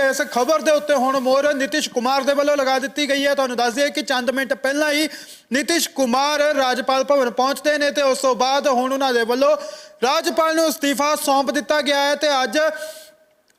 ਇਸ ਖਬਰ ਦੇ ਉੱਤੇ ਹੁਣ ਮੋਹਰ ਨਿਤਿਸ਼ ਕੁਮਾਰ ਦੇ ਵੱਲੋਂ ਲਗਾ ਦਿੱਤੀ ਗਈ ਹੈ। ਤੁਹਾਨੂੰ ਦੱਸ ਦਈਏ ਕਿ ਚੰਦ ਮਿੰਟ ਪਹਿਲਾਂ ਹੀ ਨਿਤਿਸ਼ ਕੁਮਾਰ ਰਾਜਪਾਲ ਭਵਨ ਪਹੁੰਚਦੇ ਨੇ ਤੇ ਉਸ ਤੋਂ ਬਾਅਦ ਹੁਣ ਉਹਨਾਂ ਦੇ ਵੱਲੋਂ ਰਾਜਪਾਲ ਨੂੰ ਅਸਤੀਫਾ ਸੌਂਪ ਦਿੱਤਾ ਗਿਆ ਹੈ ਤੇ ਅੱਜ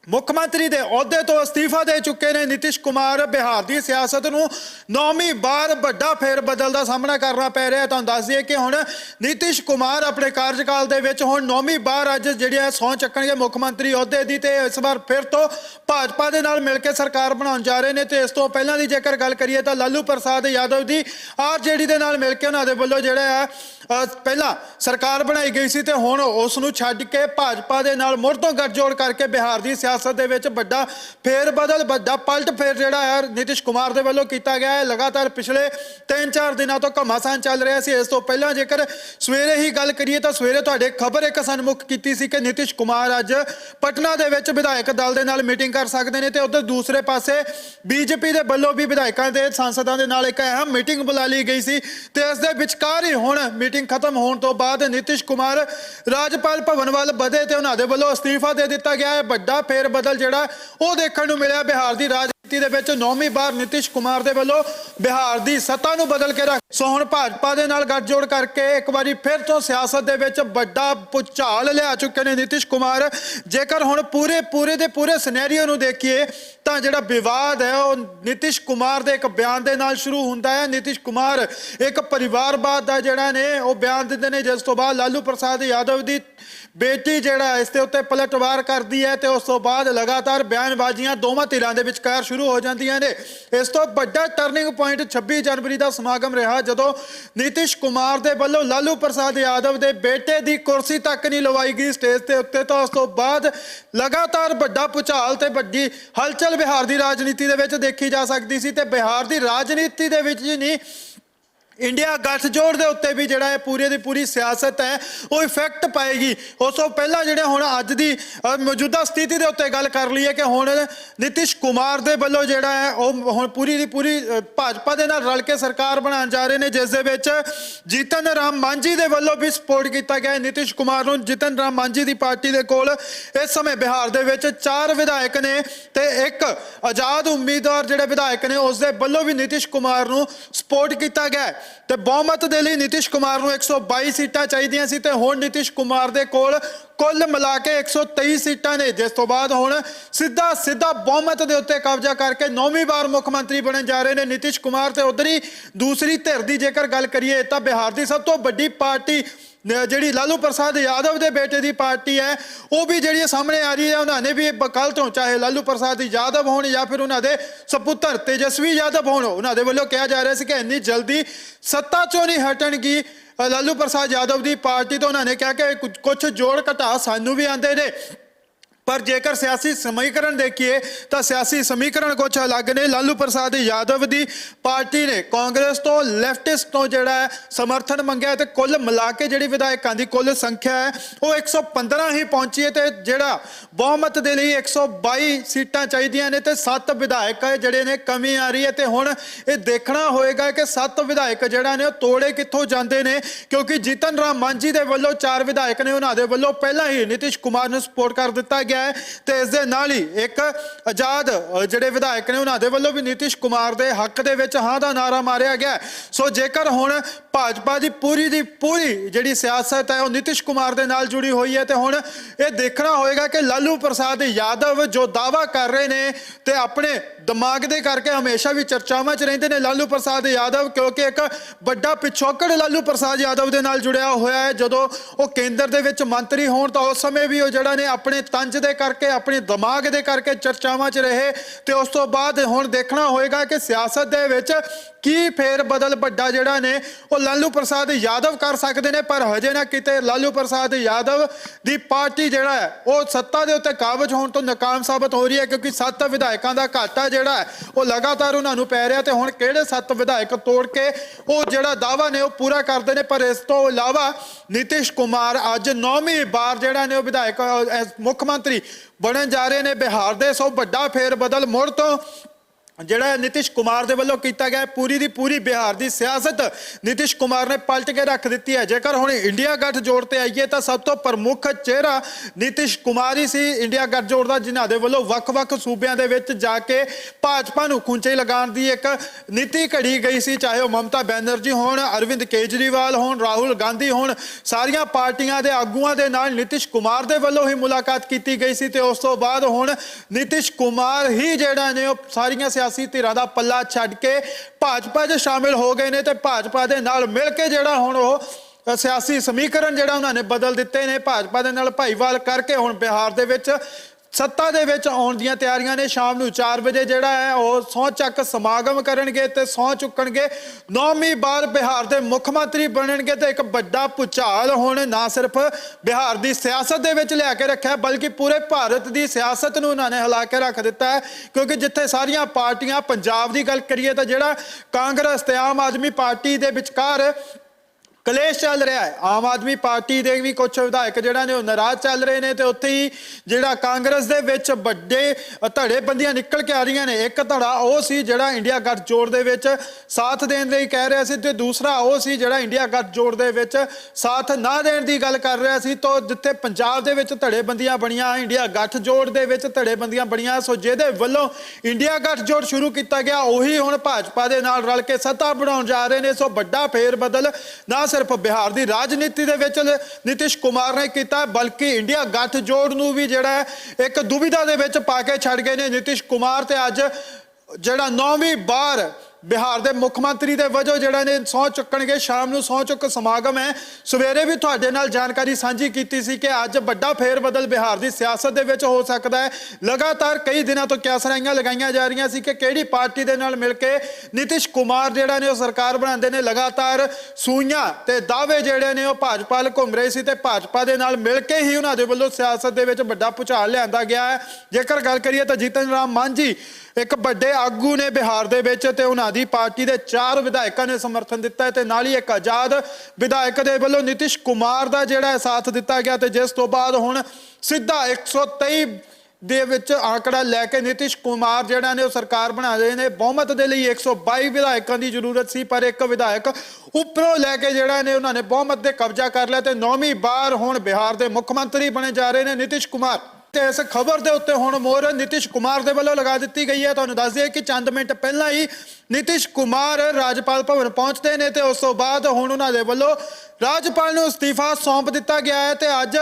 ਮੁੱਖ ਮੰਤਰੀ ਦੇ ਅਹੁਦੇ ਤੋਂ ਅਸਤੀਫਾ ਦੇ ਚੁੱਕੇ ਨੇ ਨਿਤਿਸ਼ ਕੁਮਾਰ। ਬਿਹਾਰ ਦੀ ਸਿਆਸਤ ਨੂੰ ਨੌਵੀਂ ਵਾਰ ਵੱਡਾ ਫੇਰ ਬਦਲ ਦਾ ਸਾਹਮਣਾ ਕਰਨਾ ਪੈ ਰਿਹਾ ਤੁਹਾਨੂੰ ਦੱਸ ਦਈਏ ਕਿ ਹੁਣ ਨਿਤਿਸ਼ ਕੁਮਾਰ ਆਪਣੇ ਕਾਰਜਕਾਲ ਦੇ ਵਿੱਚ ਹੁਣ ਨੌਵੀਂ ਵਾਰ ਅੱਜ ਜਿਹੜੀ ਹੈ ਸਹੁੰ ਚੱਕਣਗੇ ਮੁੱਖ ਮੰਤਰੀ ਅਹੁਦੇ ਦੀ ਤੇ ਇਸ ਵਾਰ ਫਿਰ ਤੋਂ ਭਾਜਪਾ ਦੇ ਨਾਲ ਮਿਲ ਕੇ ਸਰਕਾਰ ਬਣਾਉਣ ਜਾ ਰਹੇ ਨੇ ਤੇ ਇਸ ਤੋਂ ਪਹਿਲਾਂ ਦੀ ਜੇਕਰ ਗੱਲ ਕਰੀਏ ਤਾਂ ਲਾਲੂ ਪ੍ਰਸਾਦ ਯਾਦਵ ਦੀ ਆਰਜੇਡੀ ਦੇ ਨਾਲ ਮਿਲ ਕੇ ਉਹਨਾਂ ਦੇ ਵੱਲੋਂ ਜਿਹੜਾ ਹੈ ਪਹਿਲਾਂ ਸਰਕਾਰ ਬਣਾਈ ਗਈ ਸੀ ਤੇ ਹੁਣ ਉਸ ਨੂੰ ਛੱਡ ਕੇ ਭਾਜਪਾ ਦੇ ਨਾਲ ਮੁੜ ਤੋਂ ਗੱਠਜੋੜ ਕਰਕੇ ਬਿਹਾਰ ਦੀ ਸਿਆਸਤ ਦੇ ਵਿੱਚ ਵੱਡਾ ਫੇਰ ਬਦਲ, ਵੱਡਾ ਪਲਟ ਫੇਰ ਜਿਹੜਾ ਹੈ, ਨਿਤਿਸ਼ ਕੁਮਾਰ ਦੇ ਵੱਲੋਂ ਕੀਤਾ ਗਿਆ ਹੈ। ਲਗਾਤਾਰ ਪਿਛਲੇ 3-4 ਦਿਨਾਂ ਤੋਂ ਘਮਾਸਾਨ ਚੱਲ ਰਿਹਾ ਸੀ। ਇਸ ਤੋਂ ਪਹਿਲਾਂ ਜੇਕਰ ਸਵੇਰੇ ਹੀ ਗੱਲ ਕਰੀਏ ਤਾਂ ਸਵੇਰੇ ਤੁਹਾਡੇ ਖਬਰ ਇੱਕ ਸਨਮੁਖ ਕੀਤੀ ਸੀ ਕਿ ਨਿਤਿਸ਼ ਕੁਮਾਰ ਅੱਜ ਪਟਨਾ ਦੇ ਵਿੱਚ ਵਿਧਾਇਕ ਦਲ ਦੇ ਨਾਲ ਮੀਟਿੰਗ ਕਰ ਸਕਦੇ ਨੇ ਤੇ ਉਧਰ ਦੂਸਰੇ ਪਾਸੇ ਬੀਜੇਪੀ ਦੇ ਵੱਲੋਂ ਵੀ ਵਿਧਾਇਕਾਂ ਦੇ, ਸਾਂਸਦਾਂ ਦੇ ਨਾਲ ਇੱਕ ਅਹਿਮ ਮੀਟਿੰਗ ਬੁਲਾ ਲਈ ਗਈ ਸੀ ਤੇ ਇਸ ਦੇ ਵਿਚਕਾਰ ਹੀ ਹੁਣ ਮੀਟਿੰਗ ਖਤਮ ਹੋਣ ਤੋਂ ਬਾਅਦ ਨਿਤਿਸ਼ ਕੁਮਾਰ ਰਾਜਪਾਲ ਭਵਨ ਵੱਲ ਵਧੇ ਤੇ ਉਹਨਾਂ ਦੇ ਵੱਲੋਂ ਅਸਤੀਫਾ ਦੇ ਦਿੱਤਾ ਗਿਆ ਹੈ। ਵੱਡਾ ਫੇਰ ਬਦਲ ਜਿਹੜਾ ਉਹ ਦੇਖਣ ਨੂੰ ਮਿਲਿਆ ਬਿਹਾਰ ਦੀ ਰਾਜ ਰਾਜਨੀਤੀ ਦੇ ਵਿੱਚ ਨੌਵੀਂ ਵਾਰ ਨਿਤਿਸ਼ ਕੁਮਾਰ ਦੇ ਵੱਲੋਂ ਬਿਹਾਰ ਦੀ ਸੱਤਾ ਨੂੰ ਬਦਲ ਕੇ ਰੱਖ ਸੋ ਹੁਣ ਭਾਜਪਾ ਦੇ ਨਾਲ ਗੱਠਜੋੜ ਕਰਕੇ ਇੱਕ ਵਾਰੀ ਫਿਰ ਤੋਂ ਸਿਆਸਤ ਦੇ ਵਿੱਚ ਵੱਡਾ ਪੁਚਾਲ ਲਿਆ ਚੁੱਕੇ ਨੇ ਨਿਤਿਸ਼ ਕੁਮਾਰ। ਜੇਕਰ ਹੁਣ ਪੂਰੇ ਪੂਰੇ ਦੇ ਪੂਰੇ ਸਿਨੈਰੀਓ ਨੂੰ ਦੇਖੀਏ, ਤਾਂ ਜਿਹੜਾ ਵਿਵਾਦ ਹੈ, ਉਹ ਨਿਤਿਸ਼ ਕੁਮਾਰ ਦੇ ਇੱਕ ਬਿਆਨ ਦੇ ਨਾਲ ਸ਼ੁਰੂ ਹੁੰਦਾ ਹੈ। ਨਿਤਿਸ਼ ਕੁਮਾਰ ਇੱਕ ਪਰਿਵਾਰਵਾਦ ਦਾ ਜਿਹੜਾ ਨੇ, ਉਹ ਬਿਆਨ ਦਿੰਦੇ ਨੇ। ਜਿਸ ਤੋਂ ਬਾਅਦ ਲਾਲੂ ਪ੍ਰਸਾਦ ਯਾਦਵ ਦੀ ਬੇਟੀ ਜਿਹੜਾ ਇਸ ਦੇ ਉੱਤੇ ਪਲਟਵਾਰ ਕਰਦੀ ਹੈ ਤੇ ਉਸ ਤੋਂ ਬਾਅਦ ਲਗਾਤਾਰ ਬਿਆਨਬਾਜ਼ੀਆਂ ਦੋਵਾਂ ਧਿਰਾਂ ਦੇ ਵਿਚਕਾਰ ਸ਼ੁਰੂ ਹੋ ਜਾਂਦੀਆਂ ਨੇ। ਇਸ ਤੋਂ ਵੱਡਾ ਟਰਨਿੰਗ ਪੁਆਇੰਟ 26 ਜਨਵਰੀ ਦਾ ਸਮਾਗਮ ਰਿਹਾ, ਜਦੋਂ ਨਿਤਿਸ਼ ਕੁਮਾਰ ਦੇ ਵੱਲੋਂ ਲਾਲੂ ਪ੍ਰਸਾਦ ਯਾਦਵ ਦੇ ਬੇਟੇ ਦੀ ਕੁਰਸੀ ਤੱਕ ਨਹੀਂ ਲਵਾਈ ਗਈ ਸਟੇਜ ਤੇ ਉੱਤੇ, ਤਾਂ ਉਸ ਤੋਂ ਬਾਅਦ ਲਗਾਤਾਰ ਵੱਡਾ ਪੁਚਾਲ ਤੇ ਵੱਡੀ ਹਲਚਲ ਬਿਹਾਰ ਦੀ ਰਾਜਨੀਤੀ ਦੇ ਵਿੱਚ ਦੇਖੀ ਜਾ ਸਕਦੀ ਸੀ ਤੇ ਬਿਹਾਰ ਦੀ ਰਾਜਨੀਤੀ ਦੇ ਵਿੱਚ ਹੀ ਨਹੀਂ ਇੰਡੀਆ ਗੱਠਜੋੜ ਦੇ ਉੱਤੇ ਵੀ ਜਿਹੜਾ ਹੈ ਪੂਰੇ ਦੀ ਪੂਰੀ ਸਿਆਸਤ ਹੈ, ਉਹ ਇਫੈਕਟ ਪਾਏਗੀ। ਉਸ ਤੋਂ ਪਹਿਲਾਂ ਜਿਹੜੇ ਹੁਣ ਅੱਜ ਦੀ ਮੌਜੂਦਾ ਸਥਿਤੀ ਦੇ ਉੱਤੇ ਗੱਲ ਕਰ ਲਈਏ ਕਿ ਹੁਣ ਨਿਤਿਸ਼ ਕੁਮਾਰ ਦੇ ਵੱਲੋਂ ਜਿਹੜਾ ਹੈ, ਉਹ ਹੁਣ ਪੂਰੀ ਦੀ ਪੂਰੀ ਭਾਜਪਾ ਦੇ ਨਾਲ ਰਲ ਕੇ ਸਰਕਾਰ ਬਣਾਉਣ ਜਾ ਰਹੇ ਨੇ, ਜਿਸ ਦੇ ਵਿੱਚ ਜੀਤਨ ਰਾਮ ਮਾਂਝੀ ਦੇ ਵੱਲੋਂ ਵੀ ਸਪੋਰਟ ਕੀਤਾ ਗਿਆ ਹੈ ਨਿਤਿਸ਼ ਕੁਮਾਰ ਨੂੰ। ਜੀਤਨ ਰਾਮ ਮਾਂਝੀ ਦੀ ਪਾਰਟੀ ਦੇ ਕੋਲ ਇਸ ਸਮੇਂ ਬਿਹਾਰ ਦੇ ਵਿੱਚ ਚਾਰ ਵਿਧਾਇਕ ਨੇ ਤੇ ਇੱਕ ਆਜ਼ਾਦ ਉਮੀਦਵਾਰ ਜਿਹੜੇ ਵਿਧਾਇਕ ਨੇ, ਉਸ ਦੇ ਵੱਲੋਂ ਵੀ ਨਿਤਿਸ਼ ਕੁਮਾਰ ਨੂੰ ਸਪੋਰਟ ਕੀਤਾ ਗਿਆ ਹੈ। ਤੇ ਬਹੁਮਤ ਦੇ ਲਈ ਨਿਤਿਸ਼ ਕੁਮਾਰ ਨੂੰ 122 ਸੀਟਾਂ ਚਾਹੀਦੀਆਂ ਸੀ ਤੇ ਹੁਣ ਨਿਤਿਸ਼ ਕੁਮਾਰ ਦੇ ਕੋਲ ਕੁੱਲ ਮਿਲਾ ਕੇ 123 ਸੀਟਾਂ ਨੇ। ਜਿਸ ਤੋਂ ਬਾਅਦ ਹੁਣ ਸਿੱਧਾ ਸਿੱਧਾ ਬਹੁਮਤ ਦੇ ਉੱਤੇ ਕਬਜ਼ਾ ਕਰਕੇ ਨੌਵੀਂ ਵਾਰ ਮੁੱਖ ਮੰਤਰੀ ਬਣਨ ਜਾ ਰਹੇ ਨੇ ਨਿਤਿਸ਼ ਕੁਮਾਰ ਤੇ ਉਧਰ ਹੀ ਦੂਸਰੀ ਧਿਰ ਦੀ ਜੇਕਰ ਗੱਲ ਕਰੀਏ ਤਾਂ ਬਿਹਾਰ ਦੀ ਸਭ ਤੋਂ ਵੱਡੀ ਪਾਰਟੀ ਜਿਹੜੀ ਲਾਲੂ ਪ੍ਰਸਾਦ ਯਾਦਵ ਦੇ ਬੇਟੇ ਦੀ ਪਾਰਟੀ ਹੈ, ਉਹ ਵੀ ਜਿਹੜੀ ਸਾਹਮਣੇ ਆ ਰਹੀ ਹੈ, ਉਹਨਾਂ ਨੇ ਵੀ ਬਕਲ ਤੋਂ ਚਾਹੇ ਲਾਲੂ ਪ੍ਰਸਾਦ ਯਾਦਵ ਹੋਣ ਜਾਂ ਫਿਰ ਉਹਨਾਂ ਦੇ ਸਪੁੱਤਰ ਤੇਜਸਵੀ ਯਾਦਵ ਹੋਣ, ਉਹਨਾਂ ਦੇ ਵੱਲੋਂ ਕਿਹਾ ਜਾ ਰਿਹਾ ਸੀ ਕਿ ਇੰਨੀ ਜਲਦੀ ਸੱਤਾ ਚੋਂ ਨਹੀਂ ਹਟਣਗੀ। ਲਾਲੂ ਪ੍ਰਸਾਦ ਯਾਦਵ ਦੀ ਪਾਰਟੀ ਤੋਂ ਉਹਨਾਂ ਨੇ ਕਿਹਾ ਕਿ ਕੁਝ- ਜੋੜ ਘਟਾ ਸਾਨੂੰ ਵੀ ਆਂਦੇ ਨੇ। ਪਰ ਜੇਕਰ ਸਿਆਸੀ ਸਮੀਕਰਨ ਦੇਖੀਏ ਤਾਂ ਸਿਆਸੀ ਸਮੀਕਰਨ ਕੁਝ ਅਲੱਗ ਨੇ। ਲਾਲੂ ਪ੍ਰਸਾਦ ਯਾਦਵ ਦੀ ਪਾਰਟੀ ਨੇ ਕਾਂਗਰਸ ਤੋਂ ਲੈਫਟਿਸਟ ਤੋਂ ਜਿਹੜਾ ਸਮਰਥਨ ਮੰਗਿਆ ਤੇ ਕੁੱਲ ਮਿਲਾ ਕੇ ਜਿਹੜੀ ਵਿਧਾਇਕਾਂ ਦੀ ਕੁੱਲ ਸੰਖਿਆ ਹੈ, ਉਹ 115 ਹੀ ਪਹੁੰਚੀ ਹੈ ਤੇ ਜਿਹੜਾ ਬਹੁਮਤ ਦੇ ਲਈ 122 ਸੀਟਾਂ ਚਾਹੀਦੀਆਂ ਨੇ ਤੇ 7 ਵਿਧਾਇਕ ਜਿਹੜੇ ਨੇ ਕਮੀ ਆ ਰਹੀ ਹੈ ਤੇ ਹੁਣ ਇਹ ਦੇਖਣਾ ਹੋਏਗਾ ਕਿ 7 ਵਿਧਾਇਕ ਜਿਹੜਾ ਨੇ ਉਹ ਤੋੜੇ ਕਿੱਥੋਂ ਜਾਂਦੇ ਨੇ, ਕਿਉਂਕਿ ਜੀਤਨ ਰਾਮ ਮਾਂਝੀ ਦੇ ਵੱਲੋਂ ਚਾਰ ਵਿਧਾਇਕ ਨੇ, ਉਹਨਾਂ ਦੇ ਵੱਲੋਂ ਪਹਿਲਾਂ ਹੀ ਨਿਤਿਸ਼ ਕੁਮਾਰ ਨੂੰ ਸਪੋਰਟ ਕਰ ਦਿੱਤਾ ਗਿਆ ਹੈ ਤੇ ਇਸ ਦੇ ਨਾਲ ਹੀ ਇੱਕ ਆਜ਼ਾਦ ਜਿਹੜੇ ਵਿਧਾਇਕ ਨੇ ਉਹਨਾਂ ਦੇ ਵੱਲੋਂ ਵੀ ਨਿਤਿਸ਼ ਕੁਮਾਰ ਦੇ ਹੱਕ ਦੇ ਵਿੱਚ ਹਾਂ ਦਾ ਨਾਰਾ ਮਾਰਿਆ ਗਿਆ ਸੋ ਜੇਕਰ ਹੁਣ ਭਾਜਪਾ ਦੀ ਪੂਰੀ ਦੀ ਪੂਰੀ ਜਿਹੜੀ ਸਿਆਸਤ ਹੈ, ਉਹ ਨਿਤਿਸ਼ ਕੁਮਾਰ ਦੇ ਨਾਲ ਜੁੜੀ ਹੋਈ ਹੈ ਤੇ ਹੁਣ ਇਹ ਦੇਖਣਾ ਹੋਏਗਾ ਕਿ ਲਾਲੂ ਪ੍ਰਸਾਦ ਯਾਦਵ ਜੋ ਦਾਵਾ ਕਰ ਰਹੇ ਨੇ ਤੇ ਆਪਣੇ ਦਿਮਾਗ ਦੇ ਕਰਕੇ ਹਮੇਸ਼ਾ ਵੀ ਚਰਚਾਵਾਂ 'ਚ ਰਹਿੰਦੇ ਨੇ ਲਾਲੂ ਪ੍ਰਸਾਦ ਯਾਦਵ, ਕਿਉਂਕਿ ਇੱਕ ਵੱਡਾ ਪਿਛੋਕੜ ਲਾਲੂ ਪ੍ਰਸਾਦ ਯਾਦਵ ਦੇ ਨਾਲ ਜੁੜਿਆ ਹੋਇਆ ਹੈ। ਜਦੋਂ ਉਹ ਕੇਂਦਰ ਦੇ ਵਿੱਚ ਮੰਤਰੀ ਹੋਣ ਤਾਂ ਉਸ ਸਮੇਂ ਵੀ ਉਹ ਜਿਹੜਾ ਨੇ ਆਪਣੇ ਤੰਜ ਦੇ ਕਰਕੇ, ਆਪਣੇ ਦਿਮਾਗ ਦੇ ਕਰਕੇ ਚਰਚਾਵਾਂ 'ਚ ਰਹੇ ਤੇ ਉਸ ਤੋਂ ਬਾਅਦ ਹੁਣ ਦੇਖਣਾ ਹੋਏਗਾ ਕਿ ਸਿਆਸਤ ਦੇ ਵਿੱਚ ਕੀ ਫੇਰ ਬਦਲ ਵੱਡਾ ਜਿਹੜਾ ਨੇ, ਉਹ ਲਾਲੂ ਪ੍ਰਸਾਦ ਯਾਦਵ ਕਰ ਸਕਦੇ ਨੇ, ਪਰ ਹਜੇ ਨਾ ਕਿਤੇ ਲਾਲੂ ਪ੍ਰਸਾਦ ਯਾਦਵ ਦੀ ਪਾਰਟੀ ਜਿਹੜਾ ਹੈ, ਉਹ ਸੱਤਾ ਦੇ ਉੱਤੇ ਕਾਬਜ ਹੋਣ ਤੋਂ ਨਾਕਾਮ ਸਾਬਤ ਹੋ ਰਹੀ ਹੈ, ਕਿਉਂਕਿ ਸੱਤ ਵਿਧਾਇਕਾਂ ਦਾ ਘਾਟਾ ਜਿਹੜਾ ਹੈ, ਉਹ ਲਗਾਤਾਰ ਉਹਨਾਂ ਨੂੰ ਪੈ ਰਿਹਾ ਤੇ ਹੁਣ ਕਿਹੜੇ ਸੱਤ ਵਿਧਾਇਕ ਤੋੜ ਕੇ ਉਹ ਜਿਹੜਾ ਦਾਵਾ ਨੇ, ਉਹ ਪੂਰਾ ਕਰਦੇ ਨੇ, ਪਰ ਇਸ ਤੋਂ ਇਲਾਵਾ ਨਿਤਿਸ਼ ਕੁਮਾਰ ਅੱਜ ਨੌਵੀਂ ਵਾਰ ਜਿਹੜਾ ਨੇ, ਉਹ ਵਿਧਾਇਕ ਮੁੱਖ ਮੰਤਰੀ ਬਣਨ ਜਾ ਰਹੇ ਨੇ, ਬਿਹਾਰ ਦੇ ਸੋ ਵੱਡਾ ਫੇਰ ਬਦਲ ਮੁੜ ਤੋਂ ਜਿਹੜਾ ਨਿਤਿਸ਼ ਕੁਮਾਰ ਦੇ ਵੱਲੋਂ ਕੀਤਾ ਗਿਆ ਪੂਰੀ ਦੀ ਪੂਰੀ ਬਿਹਾਰ ਦੀ ਸਿਆਸਤ ਨਿਤਿਸ਼ ਕੁਮਾਰ ਨੇ ਪਲਟ ਕੇ ਰੱਖ ਦਿੱਤੀ ਹੈ। ਜੇਕਰ ਹੁਣ ਇੰਡੀਆ ਗੱਠਜੋੜ ਤੇ ਆਈਏ ਤਾਂ ਸਭ ਤੋਂ ਪ੍ਰਮੁੱਖ ਚਿਹਰਾ ਨਿਤਿਸ਼ ਕੁਮਾਰ ਹੀ ਸੀ ਇੰਡੀਆ ਗੱਠਜੋੜ ਦਾ, ਜਿਨ੍ਹਾਂ ਦੇ ਵੱਲੋਂ ਵੱਖ-ਵੱਖ ਸੂਬਿਆਂ ਦੇ ਵਿੱਚ ਜਾ ਕੇ ਭਾਜਪਾ ਨੂੰ ਖੁੰਚੇ ਲਗਾਉਣ ਦੀ ਇੱਕ ਨੀਤੀ ਘੜੀ ਗਈ ਸੀ, ਚਾਹੇ ਉਹ ਮਮਤਾ ਬੈਨਰਜੀ ਹੋਣ, ਅਰਵਿੰਦ ਕੇਜਰੀਵਾਲ ਹੋਣ, ਰਾਹੁਲ ਗਾਂਧੀ ਹੋਣ, ਸਾਰੀਆਂ ਪਾਰਟੀਆਂ ਦੇ ਆਗੂਆਂ ਦੇ ਨਾਲ ਨਿਤਿਸ਼ ਕੁਮਾਰ ਦੇ ਵੱਲੋਂ ਹੀ ਮੁਲਾਕਾਤ ਕੀਤੀ ਗਈ ਸੀ ਤੇ ਉਸ ਤੋਂ ਬਾਅਦ ਹੁਣ ਨਿਤਿਸ਼ ਕੁਮਾਰ ਹੀ ਜਿਹੜਾ ਨੇ ਉਹ ਸਾਰੀਆਂ ਸਿਆਸੀ ਧਿਰਾਂ ਦਾ ਪੱਲਾ ਛੱਡ ਕੇ ਭਾਜਪਾ 'ਚ ਸ਼ਾਮਿਲ ਹੋ ਗਏ ਨੇ ਤੇ ਭਾਜਪਾ ਦੇ ਨਾਲ ਮਿਲ ਕੇ ਜਿਹੜਾ ਹੁਣ ਉਹ ਸਿਆਸੀ ਸਮੀਕਰਨ ਜਿਹੜਾ ਉਹਨਾਂ ਨੇ ਬਦਲ ਦਿੱਤੇ ਨੇ, ਭਾਜਪਾ ਦੇ ਨਾਲ ਭਾਈਵਾਲ ਕਰਕੇ ਹੁਣ ਬਿਹਾਰ ਦੇ ਵਿੱਚ ਸੱਤਾ ਦੇ ਵਿੱਚ ਆਉਣ ਦੀਆਂ ਤਿਆਰੀਆਂ ਨੇ ਸ਼ਾਮ ਨੂੰ 4 ਵਜੇ ਜਿਹੜਾ ਹੈ, ਉਹ ਸਹੁੰ ਚੱਕ ਸਮਾਗਮ ਕਰਨਗੇ ਤੇ ਸਹੁੰ ਚੁੱਕਣਗੇ। ਨੌਵੀਂ ਵਾਰ ਬਿਹਾਰ ਦੇ ਮੁੱਖ ਮੰਤਰੀ ਬਣਨਗੇ ਤੇ ਇੱਕ ਵੱਡਾ ਭੁਚਾਲ ਹੁਣ ਨਾ ਸਿਰਫ ਬਿਹਾਰ ਦੀ ਸਿਆਸਤ ਦੇ ਵਿੱਚ ਲਿਆ ਕੇ ਰੱਖਿਆ, ਬਲਕਿ ਪੂਰੇ ਭਾਰਤ ਦੀ ਸਿਆਸਤ ਨੂੰ ਉਹਨਾਂ ਨੇ ਹਿਲਾ ਕੇ ਰੱਖ ਦਿੱਤਾ ਹੈ। ਕਿਉਂਕਿ ਜਿੱਥੇ ਸਾਰੀਆਂ ਪਾਰਟੀਆਂ ਪੰਜਾਬ ਦੀ ਗੱਲ ਕਰੀਏ ਤਾਂ ਜਿਹੜਾ ਕਾਂਗਰਸ ਤੇ ਆਮ ਆਦਮੀ ਪਾਰਟੀ ਦੇ ਵਿਚਕਾਰ ਕਲੇਸ਼ ਚੱਲ ਰਿਹਾ ਹੈ। ਆਮ ਆਦਮੀ ਪਾਰਟੀ ਦੇ ਵੀ ਕੁਝ ਵਿਧਾਇਕ ਜਿਹੜਾ ਨੇ ਉਹ ਨਾਰਾਜ਼ ਚੱਲ ਰਹੇ ਨੇ ਤੇ ਉੱਥੇ ਹੀ ਜਿਹੜਾ ਕਾਂਗਰਸ ਦੇ ਵਿੱਚ ਵੱਡੇ ਧੜੇਬੰਦੀਆਂ ਨਿਕਲ ਕੇ ਆ ਰਹੀਆਂ ਨੇ। ਇੱਕ ਧੜਾ ਉਹ ਸੀ ਜਿਹੜਾ ਇੰਡੀਆ ਗੱਠਜੋੜ ਦੇ ਵਿੱਚ ਸਾਥ ਦੇਣ ਲਈ ਕਹਿ ਰਿਹਾ ਸੀ ਤੇ ਦੂਸਰਾ ਉਹ ਸੀ ਜਿਹੜਾ ਇੰਡੀਆ ਗੱਠਜੋੜ ਦੇ ਵਿੱਚ ਸਾਥ ਨਾ ਦੇਣ ਦੀ ਗੱਲ ਕਰ ਰਿਹਾ ਸੀ। ਤੋਂ ਜਿੱਥੇ ਪੰਜਾਬ ਦੇ ਵਿੱਚ ਧੜੇਬੰਦੀਆਂ ਬਣੀਆਂ, ਇੰਡੀਆ ਗੱਠਜੋੜ ਦੇ ਵਿੱਚ ਧੜੇਬੰਦੀਆਂ ਬਣੀਆਂ, ਸੋ ਜਿਹਦੇ ਵੱਲੋਂ ਇੰਡੀਆ ਗੱਠਜੋੜ ਸ਼ੁਰੂ ਕੀਤਾ ਗਿਆ, ਉਹੀ ਹੁਣ ਭਾਜਪਾ ਦੇ ਨਾਲ ਰਲ ਕੇ ਸੱਤਾ ਬਣਾਉਣ ਜਾ ਰਹੇ ਨੇ। ਸੋ ਵੱਡਾ ਫੇਰ ਬਦਲ ਨਾ ਸਿਰਫ ਬਿਹਾਰ ਦੀ ਰਾਜਨੀਤੀ ਦੇ ਵਿੱਚ ਨਿਤਿਸ਼ ਕੁਮਾਰ ਨੇ ਕੀਤਾ, ਬਲਕਿ ਇੰਡੀਆ ਗੱਠਜੋੜ ਨੂੰ ਵੀ ਜਿਹੜਾ ਹੈ, ਇੱਕ ਦੁਬਿਧਾ ਦੇ ਵਿੱਚ ਪਾ ਕੇ ਛੱਡ ਗਏ ਨੇ ਨਿਤਿਸ਼ ਕੁਮਾਰ ਤੇ ਅੱਜ ਜਿਹੜਾ ਨੌਵੀਂ ਬਾਰ ਬਿਹਾਰ ਦੇ ਮੁੱਖ ਮੰਤਰੀ ਦੇ ਵਜੋਂ ਜਿਹੜਾ ਨੇ ਸਹੁੰ ਚੁੱਕਣਗੇ, ਸ਼ਾਮ ਨੂੰ ਸਹੁੰ ਚੁੱਕ ਸਮਾਗਮ ਹੈ। ਸਵੇਰੇ ਵੀ ਤੁਹਾਡੇ ਨਾਲ ਜਾਣਕਾਰੀ ਸਾਂਝੀ ਕੀਤੀ ਸੀ ਕਿ ਅੱਜ ਵੱਡਾ ਫੇਰ ਬਦਲ ਬਿਹਾਰ ਦੀ ਸਿਆਸਤ ਦੇ ਵਿੱਚ ਹੋ ਸਕਦਾ ਹੈ। ਲਗਾਤਾਰ ਕਈ ਦਿਨਾਂ ਤੋਂ ਕਿਆਸਰਾਈਆਂ ਲਗਾਈਆਂ ਜਾ ਰਹੀਆਂ ਸੀ ਕਿ ਕਿਹੜੀ ਪਾਰਟੀ ਦੇ ਨਾਲ ਮਿਲ ਕੇ ਨਿਤਿਸ਼ ਕੁਮਾਰ ਜਿਹੜਾ ਨੇ ਉਹ ਸਰਕਾਰ ਬਣਾਉਂਦੇ ਨੇ, ਲਗਾਤਾਰ ਸੂਈਆਂ ਤੇ ਦਾਅਵੇ ਜਿਹੜੇ ਨੇ ਉਹ ਭਾਜਪਾ ਵੱਲ ਘੁੰਮ ਰਹੇ ਸੀ ਤੇ ਭਾਜਪਾ ਦੇ ਨਾਲ ਮਿਲ ਕੇ ਹੀ ਉਹਨਾਂ ਦੇ ਵੱਲੋਂ ਸਿਆਸਤ ਦੇ ਵਿੱਚ ਵੱਡਾ ਭੁਚਾਲ ਲਿਆਂਦਾ ਗਿਆ ਹੈ। ਜੇਕਰ ਗੱਲ ਕਰੀਏ ਤਾਂ ਜੀਤਨ ਰਾਮ ਮਾਂਝੀ ਇੱਕ ਵੱਡੇ ਆਗੂ ਨੇ ਬਿਹਾਰ ਦੇ ਵਿੱਚ ਤੇ ਉਹਨਾਂ ਦੀ ਪਾਰਟੀ ਦੇ ਚਾਰ ਵਿਧਾਇਕਾਂ ਨੇ ਸਮਰਥਨ ਦਿੱਤਾ ਹੈ ਤੇ ਨਾਲ ਹੀ ਇੱਕ ਆਜ਼ਾਦ ਵਿਧਾਇਕ ਦੇ ਵੱਲੋਂ ਨਿਤਿਸ਼ ਕੁਮਾਰ ਦਾ ਜਿਹੜਾ ਸਾਥ ਦਿੱਤਾ ਗਿਆ ਤੇ ਜਿਸ ਤੋਂ ਬਾਅਦ ਹੁਣ ਸਿੱਧਾ 123 ਦੇ ਵਿੱਚ ਆંકੜਾ ਲੈ ਕੇ ਨਿਤਿਸ਼ ਕੁਮਾਰ ਜਿਹੜਾ ਨੇ ਉਹ ਸਰਕਾਰ ਬਣਾ ਰਹੇ ਨੇ। ਬਹੁਮਤ ਦੇ ਲਈ 122 ਵਿਧਾਇਕਾਂ ਦੀ ਜ਼ਰੂਰਤ ਸੀ, ਪਰ ਇੱਕ ਵਿਧਾਇਕ ਉੱਪਰੋਂ ਲੈ ਕੇ ਜਿਹੜਾ ਨੇ ਉਹਨਾਂ ਨੇ ਬਹੁਮਤ ਦੇ ਕਬਜ਼ਾ ਕਰ ਲਿਆ ਤੇ ਨੌਵੀਂ ਵਾਰ ਹੁਣ ਬਿਹਾਰ ਦੇ ਮੁੱਖ ਮੰਤਰੀ ਬਣੇ ਜਾ ਰਹੇ ਨੇ ਨਿਤਿਸ਼ ਕੁਮਾਰ। ਤੇ ਇਸ ਖਬਰ ਦੇ ਉੱਤੇ ਹੁਣ ਮੋਹਰ ਨਿਤਿਸ਼ ਕੁਮਾਰ ਦੇ ਵੱਲੋਂ ਲਗਾ ਦਿੱਤੀ ਗਈ ਹੈ। ਤੁਹਾਨੂੰ ਦੱਸ ਦਈਏ ਕਿ ਚੰਦ ਮਿੰਟ ਪਹਿਲਾਂ ਹੀ ਨਿਤਿਸ਼ ਕੁਮਾਰ ਰਾਜਪਾਲ ਭਵਨ ਪਹੁੰਚਦੇ ਨੇ ਤੇ ਉਸ ਤੋਂ ਬਾਅਦ ਹੁਣ ਉਹਨਾਂ ਦੇ ਵੱਲੋਂ ਰਾਜਪਾਲ ਨੂੰ ਅਸਤੀਫਾ ਸੌਂਪ ਦਿੱਤਾ ਗਿਆ ਹੈ ਤੇ ਅੱਜ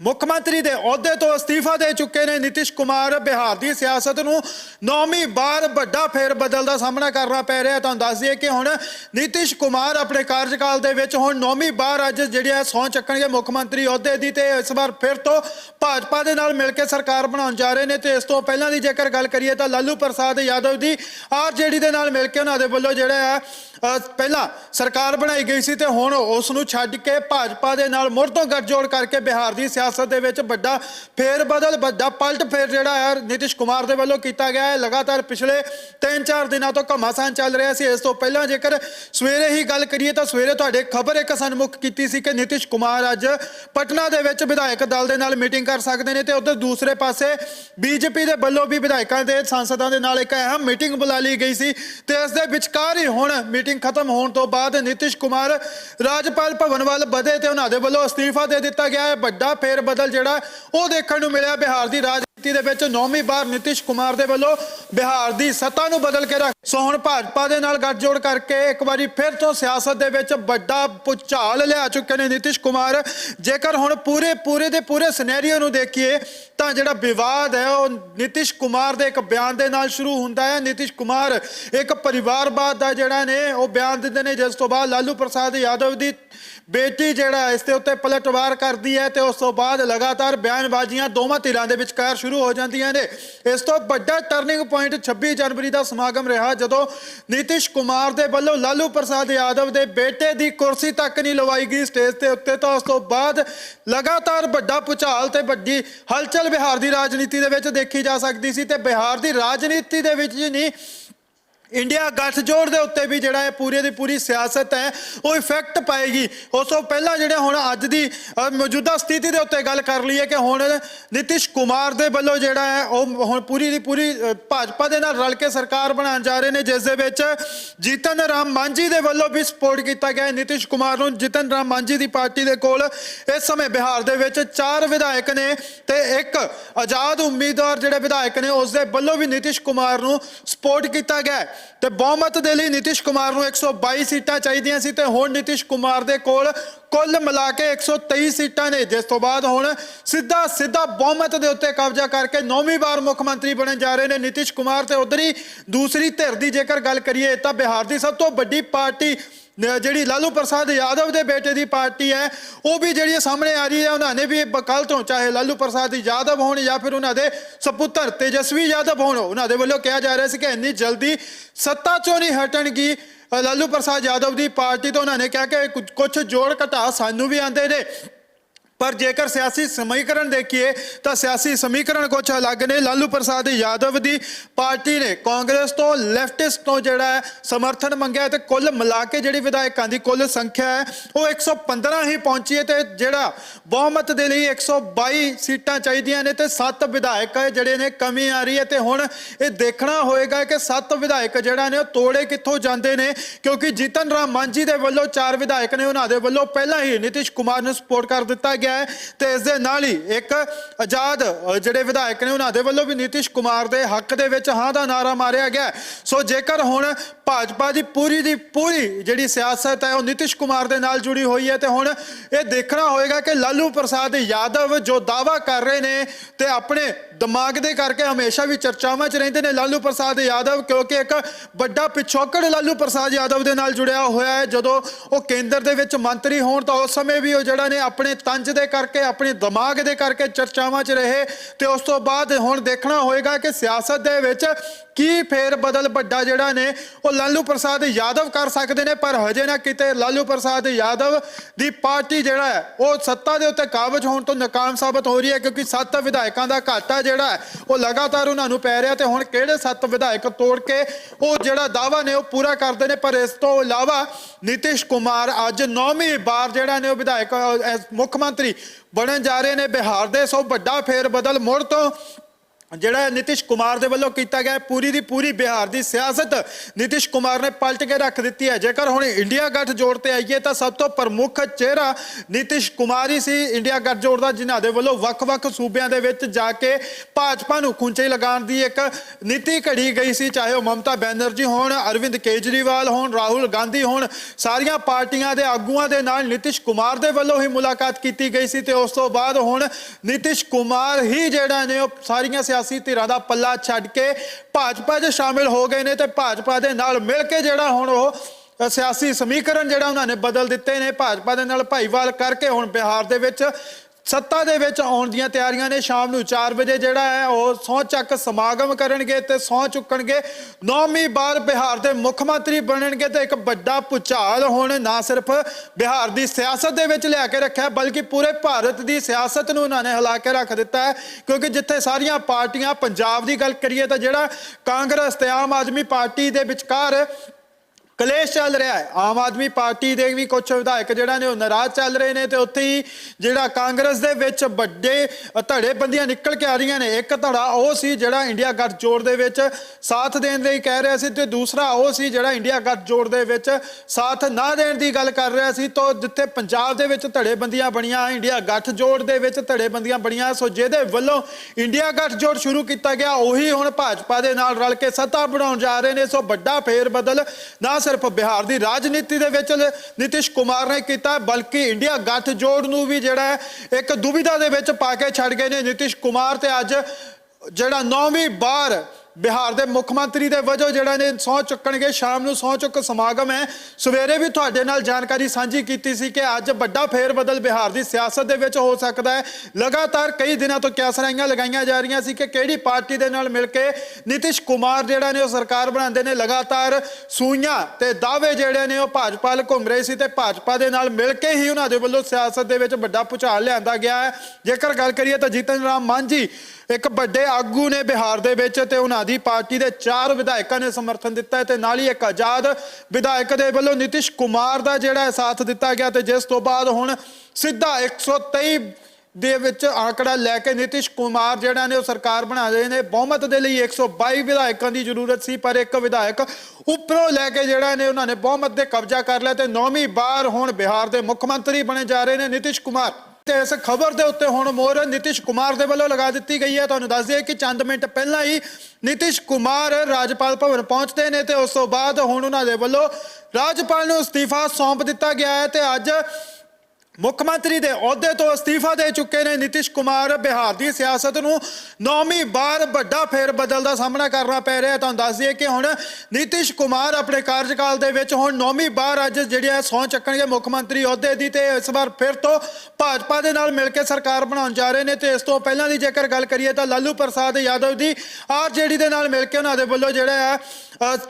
ਮੁੱਖ ਮੰਤਰੀ ਦੇ ਅਹੁਦੇ ਤੋਂ ਅਸਤੀਫਾ ਦੇ ਚੁੱਕੇ ਨੇ ਨਿਤਿਸ਼ ਕੁਮਾਰ। ਬਿਹਾਰ ਦੀ ਸਿਆਸਤ ਨੂੰ ਨੌਵੀਂ ਬਾਰ ਵੱਡਾ ਫੇਰ ਬਦਲ ਦਾ ਸਾਹਮਣਾ ਕਰਨਾ ਪੈ ਰਿਹਾ ਤੁਹਾਨੂੰ ਦੱਸ ਦਈਏ ਕਿ ਹੁਣ ਨਿਤਿਸ਼ ਕੁਮਾਰ ਆਪਣੇ ਕਾਰਜਕਾਲ ਦੇ ਵਿੱਚ ਹੁਣ ਨੌਵੀਂ ਵਾਰ ਅੱਜ ਜਿਹੜੀ ਹੈ ਸਹੁੰ ਚੱਕਣਗੇ ਮੁੱਖ ਮੰਤਰੀ ਅਹੁਦੇ ਦੀ ਤੇ ਇਸ ਵਾਰ ਫਿਰ ਤੋਂ ਭਾਜਪਾ ਦੇ ਨਾਲ ਮਿਲ ਕੇ ਸਰਕਾਰ ਬਣਾਉਣ ਜਾ ਰਹੇ ਨੇ ਤੇ ਇਸ ਤੋਂ ਪਹਿਲਾਂ ਦੀ ਜੇਕਰ ਗੱਲ ਕਰੀਏ ਤਾਂ ਲਾਲੂ ਪ੍ਰਸਾਦ ਯਾਦਵ ਦੀ ਆਰਜੇਡੀ ਦੇ ਨਾਲ ਮਿਲ ਕੇ ਉਹਨਾਂ ਦੇ ਵੱਲੋਂ ਜਿਹੜਾ ਹੈ ਪਹਿਲਾਂ ਸਰਕਾਰ ਬਣਾਈ ਗਈ ਸੀ ਤੇ ਹੁਣ ਉਸ ਨੂੰ ਛੱਡ ਕੇ ਭਾਜਪਾ ਦੇ ਨਾਲ ਮੁੜ ਤੋਂ ਗੱਠਜੋੜ ਕਰਕੇ ਬਿਹਾਰ ਦੀ ਸਿਆਸਤ ਦੇ ਵਿੱਚ ਵੱਡਾ ਫੇਰ ਬਦਲ, ਵੱਡਾ ਪਲਟ ਫੇਰ ਜਿਹੜਾ ਹੈ ਨਿਤਿਸ਼ ਕੁਮਾਰ ਦੇ ਵੱਲੋਂ ਕੀਤਾ ਗਿਆ ਹੈ। ਲਗਾਤਾਰ ਪਿਛਲੇ 3-4 ਦਿਨਾਂ ਤੋਂ ਘਮਾਸਾਨ ਚੱਲ ਰਿਹਾ ਸੀ। ਇਸ ਤੋਂ ਪਹਿਲਾਂ ਜੇਕਰ ਸਵੇਰੇ ਹੀ ਗੱਲ ਕਰੀਏ ਤਾਂ ਸਵੇਰੇ ਤੁਹਾਡੇ ਖਬਰ ਇੱਕ ਸਨਮੁਖ ਕੀਤੀ ਸੀ ਕਿ ਨਿਤਿਸ਼ ਕੁਮਾਰ ਅੱਜ ਪਟਨਾ ਦੇ ਵਿੱਚ ਵਿਧਾਇਕ ਦਲ ਦੇ ਨਾਲ ਮੀਟਿੰਗ ਕਰ ਸਕਦੇ ਨੇ ਤੇ ਉਧਰ ਦੂਸਰੇ ਪਾਸੇ ਬੀਜੇਪੀ ਦੇ ਵੱਲੋਂ ਵੀ ਵਿਧਾਇਕਾਂ ਦੇ ਸਾਂਸਦਾਂ ਦੇ ਨਾਲ ਇੱਕ ਅਹਿਮ ਮੀਟਿੰਗ ਬੁਲਾ ਲਈ ਗਈ ਸੀ ਤੇ ਇਸ ਦੇ ਵਿਚਕਾਰ ਹੀ ਹੁਣ ਮੀਟਿੰਗ ਖਤਮ ਹੋਣ ਤੋਂ ਬਾਅਦ ਨਿਤਿਸ਼ ਕੁਮਾਰ ਰਾਜਪਾਲ ਭਵਨ ਵੱਲ ਵਧੇ ਤੇ ਉਹਨਾਂ ਦੇ ਵੱਲੋਂ ਅਸਤੀਫਾ ਦੇ ਦਿੱਤਾ ਗਿਆ ਹੈ। ਵੱਡਾ ਫੇਰ ਬਦਲ ਜਿਹੜਾ ਉਹ ਦੇਖਣ ਨੂੰ ਮਿਲਿਆ ਬਿਹਾਰ ਦੀ ਰਾਜ ਰਾਜਨੀਤੀ ਦੇ ਵਿੱਚ ਨੌਵੀਂ ਵਾਰ ਨਿਤਿਸ਼ ਕੁਮਾਰ ਦੇ ਵੱਲੋਂ ਬਿਹਾਰ ਦੀ ਸੱਤਾ ਨੂੰ ਬਦਲ ਕੇ ਰੱਖ ਸੋ ਹੁਣ ਭਾਜਪਾ ਦੇ ਨਾਲ ਗੱਠਜੋੜ ਕਰਕੇ ਇੱਕ ਵਾਰੀ ਫਿਰ ਤੋਂ ਸਿਆਸਤ ਦੇ ਵਿੱਚ ਵੱਡਾ ਪੁਚਾਲ ਲਿਆ ਚੁੱਕੇ ਨੇ ਨਿਤਿਸ਼ ਕੁਮਾਰ। ਜੇਕਰ ਹੁਣ ਪੂਰੇ ਪੂਰੇ ਦੇ ਪੂਰੇ ਸਿਨੈਰੀਓ ਨੂੰ ਦੇਖੀਏ, ਤਾਂ ਜਿਹੜਾ ਵਿਵਾਦ ਹੈ, ਉਹ ਨਿਤਿਸ਼ ਕੁਮਾਰ ਦੇ ਇੱਕ ਬਿਆਨ ਦੇ ਨਾਲ ਸ਼ੁਰੂ ਹੁੰਦਾ ਹੈ। ਨਿਤਿਸ਼ ਕੁਮਾਰ ਇੱਕ ਪਰਿਵਾਰਵਾਦ ਦਾ ਜਿਹੜਾ ਨੇ, ਉਹ ਬਿਆਨ ਦਿੰਦੇ ਨੇ। ਜਿਸ ਤੋਂ ਬਾਅਦ ਲਾਲੂ ਪ੍ਰਸਾਦ ਯਾਦਵ ਦੀ ਬੇਟੀ ਜਿਹੜਾ ਇਸ ਦੇ ਉੱਤੇ ਪਲਟਵਾਰ ਕਰਦੀ ਹੈ ਤੇ ਉਸ ਤੋਂ ਬਾਅਦ ਲਗਾਤਾਰ ਬਿਆਨਬਾਜ਼ੀਆਂ ਦੋਵਾਂ ਧਿਰਾਂ ਦੇ ਵਿਚਕਾਰ ਸ਼ੁਰੂ ਹੋ ਜਾਂਦੀਆਂ ਨੇ। ਇਸ ਤੋਂ ਵੱਡਾ ਟਰਨਿੰਗ ਪੁਆਇੰਟ 26 ਜਨਵਰੀ ਦਾ ਸਮਾਗਮ ਰਿਹਾ, ਜਦੋਂ ਨਿਤਿਸ਼ ਕੁਮਾਰ ਦੇ ਵੱਲੋਂ ਲਾਲੂ ਪ੍ਰਸਾਦ ਯਾਦਵ ਦੇ ਬੇਟੇ ਦੀ ਕੁਰਸੀ ਤੱਕ ਨਹੀਂ ਲਵਾਈ ਗਈ ਸਟੇਜ ਤੇ ਉੱਤੇ, ਤਾਂ ਉਸ ਤੋਂ ਬਾਅਦ ਲਗਾਤਾਰ ਵੱਡਾ ਪੁਚਾਲ ਤੇ ਵੱਡੀ ਹਲਚਲ ਬਿਹਾਰ ਦੀ ਰਾਜਨੀਤੀ ਦੇ ਵਿੱਚ ਦੇਖੀ ਜਾ ਸਕਦੀ ਸੀ ਤੇ ਬਿਹਾਰ ਦੀ ਰਾਜਨੀਤੀ ਦੇ ਵਿੱਚ ਹੀ ਨਹੀਂ ਇੰਡੀਆ ਗੱਠਜੋੜ ਦੇ ਉੱਤੇ ਵੀ ਜਿਹੜਾ ਹੈ ਪੂਰੀ ਦੀ ਪੂਰੀ ਸਿਆਸਤ ਹੈ, ਉਹ ਇਫੈਕਟ ਪਾਏਗੀ। ਉਸ ਤੋਂ ਪਹਿਲਾਂ ਜਿਹੜੇ ਹੁਣ ਅੱਜ ਦੀ ਮੌਜੂਦਾ ਸਥਿਤੀ ਦੇ ਉੱਤੇ ਗੱਲ ਕਰ ਲਈਏ ਕਿ ਹੁਣ ਨਿਤਿਸ਼ ਕੁਮਾਰ ਦੇ ਵੱਲੋਂ ਜਿਹੜਾ ਹੈ, ਉਹ ਹੁਣ ਪੂਰੀ ਦੀ ਪੂਰੀ ਭਾਜਪਾ ਦੇ ਨਾਲ ਰਲ ਕੇ ਸਰਕਾਰ ਬਣਾਉਣ ਜਾ ਰਹੇ ਨੇ, ਜਿਸ ਦੇ ਵਿੱਚ ਜੀਤਨ ਰਾਮ ਮਾਂਝੀ ਦੇ ਵੱਲੋਂ ਵੀ ਸਪੋਰਟ ਕੀਤਾ ਗਿਆ ਹੈ। ਨਿਤਿਸ਼ ਕੁਮਾਰ ਨੂੰ ਜੀਤਨ ਰਾਮ ਮਾਂਝੀ ਦੀ ਪਾਰਟੀ ਦੇ ਕੋਲ ਇਸ ਸਮੇਂ ਬਿਹਾਰ ਦੇ ਵਿੱਚ ਚਾਰ ਵਿਧਾਇਕ ਨੇ ਤੇ ਇੱਕ ਆਜ਼ਾਦ ਉਮੀਦਵਾਰ ਜਿਹੜੇ ਵਿਧਾਇਕ ਨੇ, ਉਸ ਦੇ ਵੱਲੋਂ ਵੀ ਨਿਤਿਸ਼ ਕੁਮਾਰ ਨੂੰ ਸਪੋਰਟ ਕੀਤਾ ਗਿਆ ਹੈ। ਤੇ ਬਹੁਮਤ ਦੇ ਲਈ ਨਿਤਿਸ਼ ਕੁਮਾਰ ਨੂੰ 122 ਸੀਟਾਂ ਚਾਹੀਦੀਆਂ ਸੀ ਤੇ ਹੁਣ ਨਿਤਿਸ਼ ਕੁਮਾਰ ਦੇ ਕੋਲ ਕੁੱਲ ਮਿਲਾ ਕੇ 123 ਸੀਟਾਂ ਨੇ। ਜਿਸ ਤੋਂ ਬਾਅਦ ਹੁਣ ਸਿੱਧਾ ਸਿੱਧਾ ਬਹੁਮਤ ਦੇ ਉੱਤੇ ਕਬਜ਼ਾ ਕਰਕੇ ਨੌਵੀਂ ਵਾਰ ਮੁੱਖ ਮੰਤਰੀ ਬਣਨ ਜਾ ਰਹੇ ਨੇ ਨਿਤਿਸ਼ ਕੁਮਾਰ ਤੇ ਉਧਰ ਹੀ ਦੂਸਰੀ ਧਿਰ ਦੀ ਜੇਕਰ ਗੱਲ ਕਰੀਏ ਤਾਂ ਬਿਹਾਰ ਦੀ ਸਭ ਤੋਂ ਵੱਡੀ ਪਾਰਟੀ ਜਿਹੜੀ ਲਾਲੂ ਪ੍ਰਸਾਦ ਯਾਦਵ ਦੇ ਬੇਟੇ ਦੀ ਪਾਰਟੀ ਹੈ, ਉਹ ਵੀ ਜਿਹੜੀ ਸਾਹਮਣੇ ਆ ਰਹੀ ਹੈ, ਉਹਨਾਂ ਨੇ ਵੀ ਕੱਲ ਤੋਂ ਚਾਹੇ ਲਾਲੂ ਪ੍ਰਸਾਦ ਯਾਦਵ ਹੋਣ ਜਾਂ ਫਿਰ ਉਹਨਾਂ ਦੇ ਸਪੁੱਤਰ ਤੇਜਸਵੀ ਯਾਦਵ ਹੋਣ, ਉਹਨਾਂ ਦੇ ਵੱਲੋਂ ਕਿਹਾ ਜਾ ਰਿਹਾ ਸੀ ਕਿ ਇੰਨੀ ਜਲਦੀ ਸੱਤਾ ਚੋਂ ਨਹੀਂ ਹਟਣਗੀ। ਲਾਲੂ ਪ੍ਰਸਾਦ ਯਾਦਵ ਦੀ ਪਾਰਟੀ ਤੋਂ ਉਹਨਾਂ ਨੇ ਕਿਹਾ ਕਿ ਕੁਝ- ਕੁਝ ਜੋੜ ਘਟਾ ਸਾਨੂੰ ਵੀ ਆਂਦੇ ਨੇ। ਪਰ ਜੇਕਰ ਸਿਆਸੀ ਸਮੀਕਰਨ ਦੇਖੀਏ, ਤਾਂ ਸਿਆਸੀ ਸਮੀਕਰਨ ਕੁਝ ਅਲੱਗ ਨੇ। ਲਾਲੂ ਪ੍ਰਸਾਦ ਯਾਦਵ ਦੀ ਪਾਰਟੀ ਨੇ ਕਾਂਗਰਸ ਤੋਂ ਲੈਫਟਿਸਟ ਤੋਂ ਜਿਹੜਾ ਹੈ ਸਮਰਥਨ ਮੰਗਿਆ ਤੇ ਕੁੱਲ ਮਿਲਾ ਕੇ ਜਿਹੜੀ ਵਿਧਾਇਕਾਂ ਦੀ ਕੁੱਲ ਸੰਖਿਆ ਹੈ, ਉਹ 115 ਹੀ ਪਹੁੰਚੀ ਹੈ ਤੇ ਜਿਹੜਾ ਬਹੁਮਤ ਦੇ ਲਈ 122 ਸੀਟਾਂ ਚਾਹੀਦੀਆਂ ਨੇ ਤੇ 7 ਵਿਧਾਇਕ ਜਿਹੜੇ ਨੇ ਕਮੀ ਆ ਰਹੀ ਹੈ ਤੇ ਹੁਣ ਇਹ ਦੇਖਣਾ ਹੋਏਗਾ ਕਿ 7 ਵਿਧਾਇਕ ਜਿਹੜਾ ਨੇ ਉਹ ਤੋੜੇ ਕਿੱਥੋਂ ਜਾਂਦੇ ਨੇ, ਕਿਉਂਕਿ ਜੀਤਨ ਰਾਮ ਮਾਂਝੀ ਦੇ ਵੱਲੋਂ ਚਾਰ ਵਿਧਾਇਕ ਨੇ, ਉਹਨਾਂ ਦੇ ਵੱਲੋਂ ਪਹਿਲਾਂ ਹੀ ਨਿਤਿਸ਼ ਕੁਮਾਰ ਨੂੰ ਸਪੋਰਟ ਕਰ ਦਿੱਤਾ ਗਿਆ। ਹੈ ਤੇ ਇਸ ਦੇ ਨਾਲ ਹੀ ਇੱਕ ਆਜ਼ਾਦ ਜਿਹੜੇ ਵਿਧਾਇਕ ਨੇ ਉਹਨਾਂ ਦੇ ਵੱਲੋਂ ਵੀ ਨਿਤਿਸ਼ ਕੁਮਾਰ ਦੇ ਹੱਕ ਦੇ ਵਿੱਚ ਹਾਂ ਦਾ ਨਾਰਾ ਮਾਰਿਆ ਗਿਆ ਸੋ ਜੇਕਰ ਹੁਣ ਭਾਜਪਾ ਦੀ ਪੂਰੀ ਦੀ ਪੂਰੀ ਜਿਹੜੀ ਸਿਆਸਤ ਹੈ, ਉਹ ਨਿਤਿਸ਼ ਕੁਮਾਰ ਦੇ ਨਾਲ ਜੁੜੀ ਹੋਈ ਹੈ ਤੇ ਹੁਣ ਇਹ ਦੇਖਣਾ ਹੋਏਗਾ ਕਿ ਲਾਲੂ ਪ੍ਰਸਾਦ ਯਾਦਵ ਜੋ ਦਾਵਾ ਕਰ ਰਹੇ ਨੇ ਤੇ ਆਪਣੇ ਦਿਮਾਗ ਦੇ ਕਰਕੇ ਹਮੇਸ਼ਾ ਵੀ ਚਰਚਾਵਾਂ 'ਚ ਰਹਿੰਦੇ ਨੇ ਲਾਲੂ ਪ੍ਰਸਾਦ ਯਾਦਵ, ਕਿਉਂਕਿ ਇੱਕ ਵੱਡਾ ਪਿਛੋਕੜ ਲਾਲੂ ਪ੍ਰਸਾਦ ਯਾਦਵ ਦੇ ਨਾਲ ਜੁੜਿਆ ਹੋਇਆ ਹੈ। ਜਦੋਂ ਉਹ ਕੇਂਦਰ ਦੇ ਵਿੱਚ ਮੰਤਰੀ ਹੋਣ ਤਾਂ ਉਸ ਸਮੇਂ ਵੀ ਉਹ ਜਿਹੜਾ ਨੇ ਆਪਣੇ ਤੰਜ ਦੇ ਕਰਕੇ, ਆਪਣੇ ਦਿਮਾਗ ਦੇ ਕਰਕੇ ਚਰਚਾਵਾਂ 'ਚ ਰਹੇ ਤੇ ਉਸ ਤੋਂ ਬਾਅਦ ਹੁਣ ਦੇਖਣਾ ਹੋਏਗਾ ਕਿ ਸਿਆਸਤ ਦੇ ਵਿੱਚ ਕੀ ਫੇਰ ਬਦਲ ਵੱਡਾ ਜਿਹੜਾ ਨੇ, ਉਹ ਲਾਲੂ ਪ੍ਰਸਾਦ ਯਾਦਵ ਕਰ ਸਕਦੇ ਨੇ, ਪਰ ਹਜੇ ਨਾ ਕਿਤੇ ਲਾਲੂ ਪ੍ਰਸਾਦ ਯਾਦਵ ਦੀ ਪਾਰਟੀ ਜਿਹੜਾ ਹੈ, ਉਹ ਸੱਤਾ ਦੇ ਉੱਤੇ ਕਾਬਜ ਹੋਣ ਤੋਂ ਨਾਕਾਮ ਸਾਬਤ ਹੋ ਰਹੀ ਹੈ, ਕਿਉਂਕਿ ਸੱਤ ਵਿਧਾਇਕਾਂ ਦਾ ਘਾਟਾ ਜਿਹੜਾ ਹੈ, ਉਹ ਲਗਾਤਾਰ ਉਹਨਾਂ ਨੂੰ ਪੈ ਰਿਹਾ ਤੇ ਹੁਣ ਕਿਹੜੇ ਸੱਤ ਵਿਧਾਇਕ ਤੋੜ ਕੇ ਉਹ ਜਿਹੜਾ ਦਾਵਾ ਨੇ, ਉਹ ਪੂਰਾ ਕਰਦੇ ਨੇ, ਪਰ ਇਸ ਤੋਂ ਇਲਾਵਾ ਨਿਤਿਸ਼ ਕੁਮਾਰ ਅੱਜ ਨੌਵੀਂ ਵਾਰ ਜਿਹੜਾ ਨੇ, ਉਹ ਵਿਧਾਇਕ ਮੁੱਖ ਮੰਤਰੀ ਬਣਨ ਜਾ ਰਹੇ ਨੇ, ਬਿਹਾਰ ਦੇ ਸੋ ਵੱਡਾ ਫੇਰ ਬਦਲ ਮੁੜ ਤੋਂ ਜਿਹੜਾ ਨਿਤਿਸ਼ ਕੁਮਾਰ ਦੇ ਵੱਲੋਂ ਕੀਤਾ ਗਿਆ ਪੂਰੀ ਦੀ ਪੂਰੀ ਬਿਹਾਰ ਦੀ ਸਿਆਸਤ ਨਿਤਿਸ਼ ਕੁਮਾਰ ਨੇ ਪਲਟ ਕੇ ਰੱਖ ਦਿੱਤੀ ਹੈ। ਜੇਕਰ ਹੁਣ ਇੰਡੀਆ ਗੱਠ ਜੋੜ ਤੇ ਆਈਏ ਤਾਂ ਸਭ ਤੋਂ ਪ੍ਰਮੁੱਖ ਚਿਹਰਾ ਨਿਤਿਸ਼ ਕੁਮਾਰ ਹੀ ਸੀ ਇੰਡੀਆ ਗੱਠ ਜੋੜ ਦਾ, ਜਿਨ੍ਹਾਂ ਦੇ ਵੱਲੋਂ ਵੱਖ-ਵੱਖ ਸੂਬਿਆਂ ਦੇ ਵਿੱਚ ਜਾ ਕੇ ਭਾਜਪਾ ਨੂੰ ਖੁੰਚੇ ਲਗਾਉਣ ਦੀ ਇੱਕ ਨੀਤੀ ਘੜੀ ਗਈ ਸੀ। ਚਾਹੇ ਉਹ ਮਮਤਾ ਬੈਨਰਜੀ ਹੋਣ, ਅਰਵਿੰਦ ਕੇਜਰੀਵਾਲ ਹੋਣ, ਰਾਹੁਲ ਗਾਂਧੀ ਹੋਣ, ਸਾਰੀਆਂ ਪਾਰਟੀਆਂ ਦੇ ਆਗੂਆਂ ਦੇ ਨਾਲ ਨਿਤਿਸ਼ ਕੁਮਾਰ ਦੇ ਵੱਲੋਂ ਹੀ ਮੁਲਾਕਾਤ ਕੀਤੀ ਗਈ ਸੀ ਤੇ ਉਸ ਤੋਂ ਬਾਅਦ ਹੁਣ ਨਿਤਿਸ਼ ਕੁਮਾਰ ਹੀ ਜਿਹੜਾ ਨੇ ਉਹ ਸਾਰੀਆਂ ਸਿਆਸੀ ਧਿਰਾਂ ਦਾ ਪੱਲਾ ਛੱਡ ਕੇ ਭਾਜਪਾ 'ਚ ਸ਼ਾਮਿਲ ਹੋ ਗਏ ਨੇ ਤੇ ਭਾਜਪਾ ਦੇ ਨਾਲ ਮਿਲ ਕੇ ਜਿਹੜਾ ਹੁਣ ਉਹ ਸਿਆਸੀ ਸਮੀਕਰਨ ਜਿਹੜਾ ਉਹਨਾਂ ਨੇ ਬਦਲ ਦਿੱਤੇ ਨੇ, ਭਾਜਪਾ ਦੇ ਨਾਲ ਭਾਈਵਾਲ ਕਰਕੇ ਹੁਣ ਬਿਹਾਰ ਦੇ ਵਿੱਚ ਸੱਤਾ ਦੇ ਵਿੱਚ ਆਉਣ ਦੀਆਂ ਤਿਆਰੀਆਂ ਨੇ ਸ਼ਾਮ ਨੂੰ 4 ਵਜੇ ਜਿਹੜਾ ਹੈ ਉਹ ਸਹੁੰ ਚੱਕ ਸਮਾਗਮ ਕਰਨਗੇ ਤੇ ਸਹੁੰ ਚੁੱਕਣਗੇ। ਨੌਵੀਂ ਵਾਰ ਬਿਹਾਰ ਦੇ ਮੁੱਖ ਮੰਤਰੀ ਬਣਨਗੇ ਤੇ ਇੱਕ ਵੱਡਾ ਭੁਚਾਲ ਹੁਣ ਨਾ ਸਿਰਫ ਬਿਹਾਰ ਦੀ ਸਿਆਸਤ ਦੇ ਵਿੱਚ ਲਿਆ ਕੇ ਰੱਖਿਆ, ਬਲਕਿ ਪੂਰੇ ਭਾਰਤ ਦੀ ਸਿਆਸਤ ਨੂੰ ਉਹਨਾਂ ਨੇ ਹਿਲਾ ਕੇ ਰੱਖ ਦਿੱਤਾ ਹੈ। ਕਿਉਂਕਿ ਜਿੱਥੇ ਸਾਰੀਆਂ ਪਾਰਟੀਆਂ ਪੰਜਾਬ ਦੀ ਗੱਲ ਕਰੀਏ ਤਾਂ ਜਿਹੜਾ ਕਾਂਗਰਸ ਤੇ ਆਮ ਆਦਮੀ ਪਾਰਟੀ ਦੇ ਵਿਚਕਾਰ ਕਲੇਸ਼ ਚੱਲ ਰਿਹਾ ਹੈ। ਆਮ ਆਦਮੀ ਪਾਰਟੀ ਦੇ ਵੀ ਕੁਝ ਵਿਧਾਇਕ ਜਿਹੜਾ ਨੇ ਉਹ ਨਾਰਾਜ਼ ਚੱਲ ਰਹੇ ਨੇ ਤੇ ਉੱਥੇ ਹੀ ਜਿਹੜਾ ਕਾਂਗਰਸ ਦੇ ਵਿੱਚ ਵੱਡੇ ਧੜੇਬੰਦੀਆਂ ਨਿਕਲ ਕੇ ਆ ਰਹੀਆਂ ਨੇ। ਇੱਕ ਧੜਾ ਉਹ ਸੀ ਜਿਹੜਾ ਇੰਡੀਆ ਗੱਠ ਜੋੜ ਦੇ ਵਿੱਚ ਸਾਥ ਦੇਣ ਲਈ ਕਹਿ ਰਿਹਾ ਸੀ ਤੇ ਦੂਸਰਾ ਉਹ ਸੀ ਜਿਹੜਾ ਇੰਡੀਆ ਗੱਠ ਜੋੜ ਦੇ ਵਿੱਚ ਸਾਥ ਨਾ ਦੇਣ ਦੀ ਗੱਲ ਕਰ ਰਿਹਾ ਸੀ। ਤੋਂ ਜਿੱਥੇ ਪੰਜਾਬ ਦੇ ਵਿੱਚ ਧੜੇਬੰਦੀਆਂ ਬਣੀਆਂ, ਇੰਡੀਆ ਗੱਠ ਜੋੜ ਦੇ ਵਿੱਚ ਧੜੇਬੰਦੀਆਂ ਬਣੀਆਂ, ਸੋ ਜਿਹਦੇ ਵੱਲੋਂ ਇੰਡੀਆ ਗੱਠ ਜੋੜ ਸ਼ੁਰੂ ਕੀਤਾ ਗਿਆ, ਉਹੀ ਹੁਣ ਭਾਜਪਾ ਦੇ ਨਾਲ ਰਲ ਕੇ ਸੱਤਾ ਬਣਾਉਣ ਜਾ ਰਹੇ ਨੇ। ਸੋ ਵੱਡਾ ਫੇਰ ਬਦਲ ਨਾ ਸਿਰਫ ਬਿਹਾਰ ਦੀ ਰਾਜਨੀਤੀ ਦੇ ਵਿੱਚ ਨਿਤਿਸ਼ ਕੁਮਾਰ ਨੇ ਕੀਤਾ, ਬਲਕਿ ਇੰਡੀਆ ਗੱਠ ਜੋੜ ਨੂੰ ਵੀ ਜਿਹੜਾ ਹੈ, ਇੱਕ ਦੁਬਿਧਾ ਦੇ ਵਿੱਚ ਪਾ ਕੇ ਛੱਡ ਗਏ ਨੇ ਨਿਤਿਸ਼ ਕੁਮਾਰ ਤੇ ਅੱਜ ਜਿਹੜਾ ਨੌਵੀਂ ਵਾਰ ਬਿਹਾਰ ਦੇ ਮੁੱਖ ਮੰਤਰੀ ਦੇ ਵਜੋਂ ਜਿਹੜਾ ਨੇ ਸਹੁੰ ਚੁੱਕਣਗੇ, ਸ਼ਾਮ ਨੂੰ ਸਹੁੰ ਚੁੱਕ ਸਮਾਗਮ ਹੈ। ਸਵੇਰੇ ਵੀ ਤੁਹਾਡੇ ਨਾਲ ਜਾਣਕਾਰੀ ਸਾਂਝੀ ਕੀਤੀ ਸੀ ਕਿ ਅੱਜ ਵੱਡਾ ਫੇਰ ਬਦਲ ਬਿਹਾਰ ਦੀ ਸਿਆਸਤ ਦੇ ਵਿੱਚ ਹੋ ਸਕਦਾ ਹੈ। ਲਗਾਤਾਰ ਕਈ ਦਿਨਾਂ ਤੋਂ ਕਿਆਸਰਾਈਆਂ ਲਗਾਈਆਂ ਜਾ ਰਹੀਆਂ ਸੀ ਕਿ ਕਿਹੜੀ ਪਾਰਟੀ ਦੇ ਨਾਲ ਮਿਲ ਕੇ ਨਿਤਿਸ਼ ਕੁਮਾਰ ਜਿਹੜਾ ਨੇ ਉਹ ਸਰਕਾਰ ਬਣਾਉਂਦੇ ਨੇ, ਲਗਾਤਾਰ ਸੂਈਆਂ ਤੇ ਦਾਅਵੇ ਜਿਹੜੇ ਨੇ ਉਹ ਭਾਜਪਾ ਵੱਲ ਘੁੰਮ ਰਹੇ ਸੀ ਤੇ ਭਾਜਪਾ ਦੇ ਨਾਲ ਮਿਲ ਕੇ ਹੀ ਉਹਨਾਂ ਦੇ ਵੱਲੋਂ ਸਿਆਸਤ ਦੇ ਵਿੱਚ ਵੱਡਾ ਭੁਚਾਲ ਲਿਆਂਦਾ ਗਿਆ ਹੈ। ਜੇਕਰ ਗੱਲ ਕਰੀਏ ਤਾਂ ਜੀਤਨ ਰਾਮ ਮਾਂਝੀ ਇੱਕ ਵੱਡੇ ਆਗੂ ਨੇ ਬਿਹਾਰ ਦੇ ਵਿੱਚ ਤੇ ਉਹਨਾਂ ਦੀ ਪਾਰਟੀ ਦੇ ਚਾਰ ਵਿਧਾਇਕਾਂ ਨੇ ਸਮਰਥਨ ਦਿੱਤਾ ਹੈ ਤੇ ਨਾਲ ਹੀ ਇੱਕ ਆਜ਼ਾਦ ਵਿਧਾਇਕ ਦੇ ਵੱਲੋਂ ਨਿਤਿਸ਼ ਕੁਮਾਰ ਦਾ ਜਿਹੜਾ ਸਾਥ ਦਿੱਤਾ ਗਿਆ ਤੇ ਜਿਸ ਤੋਂ ਬਾਅਦ ਹੁਣ ਸਿੱਧਾ 123 ਦੇ ਵਿੱਚ ਆંકੜਾ ਲੈ ਕੇ ਨਿਤਿਸ਼ ਕੁਮਾਰ ਜਿਹੜਾ ਨੇ ਉਹ ਸਰਕਾਰ ਬਣਾ ਰਹੇ ਨੇ। ਬਹੁਮਤ ਦੇ ਲਈ 122 ਵਿਧਾਇਕਾਂ ਦੀ ਜ਼ਰੂਰਤ ਸੀ, ਪਰ ਇੱਕ ਵਿਧਾਇਕ ਉੱਪਰੋਂ ਲੈ ਕੇ ਜਿਹੜਾ ਨੇ ਉਹਨਾਂ ਨੇ ਬਹੁਮਤ ਦੇ ਕਬਜ਼ਾ ਕਰ ਲਿਆ ਤੇ ਨੌਵੀਂ ਵਾਰ ਹੁਣ ਬਿਹਾਰ ਦੇ ਮੁੱਖ ਮੰਤਰੀ ਬਣੇ ਜਾ ਰਹੇ ਨੇ ਨਿਤਿਸ਼ ਕੁਮਾਰ। ਤੇ ਇਸ ਖਬਰ ਦੇ ਉੱਤੇ ਹੁਣ ਮੋਹਰ ਨਿਤਿਸ਼ ਕੁਮਾਰ ਦੇ ਵੱਲੋਂ ਲਗਾ ਦਿੱਤੀ ਗਈ ਹੈ। ਤੁਹਾਨੂੰ ਦੱਸ ਦਈਏ ਕਿ ਚੰਦ ਮਿੰਟ ਪਹਿਲਾਂ ਹੀ ਨਿਤਿਸ਼ ਕੁਮਾਰ ਰਾਜਪਾਲ ਭਵਨ ਪਹੁੰਚਦੇ ਨੇ ਤੇ ਉਸ ਤੋਂ ਬਾਅਦ ਹੁਣ ਉਹਨਾਂ ਦੇ ਵੱਲੋਂ ਰਾਜਪਾਲ ਨੂੰ ਅਸਤੀਫਾ ਸੌਂਪ ਦਿੱਤਾ ਗਿਆ ਹੈ ਤੇ ਅੱਜ ਮੁੱਖ ਮੰਤਰੀ ਦੇ ਅਹੁਦੇ ਤੋਂ ਅਸਤੀਫਾ ਦੇ ਚੁੱਕੇ ਨੇ ਨਿਤਿਸ਼ ਕੁਮਾਰ। ਬਿਹਾਰ ਦੀ ਸਿਆਸਤ ਨੂੰ ਨੌਵੀਂ ਵਾਰ ਵੱਡਾ ਫੇਰ ਬਦਲ ਦਾ ਸਾਹਮਣਾ ਕਰਨਾ ਪੈ ਰਿਹਾ ਤੁਹਾਨੂੰ ਦੱਸ ਦਈਏ ਕਿ ਹੁਣ ਨਿਤਿਸ਼ ਕੁਮਾਰ ਆਪਣੇ ਕਾਰਜਕਾਲ ਦੇ ਵਿੱਚ ਹੁਣ ਨੌਵੀਂ ਵਾਰ ਅੱਜ ਜਿਹੜੀ ਹੈ ਸਹੁੰ ਚੱਕਣਗੇ ਮੁੱਖ ਮੰਤਰੀ ਅਹੁਦੇ ਦੀ ਤੇ ਇਸ ਵਾਰ ਫਿਰ ਤੋਂ ਭਾਜਪਾ ਦੇ ਨਾਲ ਮਿਲ ਕੇ ਸਰਕਾਰ ਬਣਾਉਣ ਜਾ ਰਹੇ ਨੇ ਤੇ ਇਸ ਤੋਂ ਪਹਿਲਾਂ ਦੀ ਜੇਕਰ ਗੱਲ ਕਰੀਏ ਤਾਂ ਲਾਲੂ ਪ੍ਰਸਾਦ ਯਾਦਵ ਦੀ ਆਰਜੇਡੀ ਦੇ ਨਾਲ ਮਿਲ ਕੇ ਉਹਨਾਂ ਦੇ ਵੱਲੋਂ ਜਿਹੜਾ ਹੈ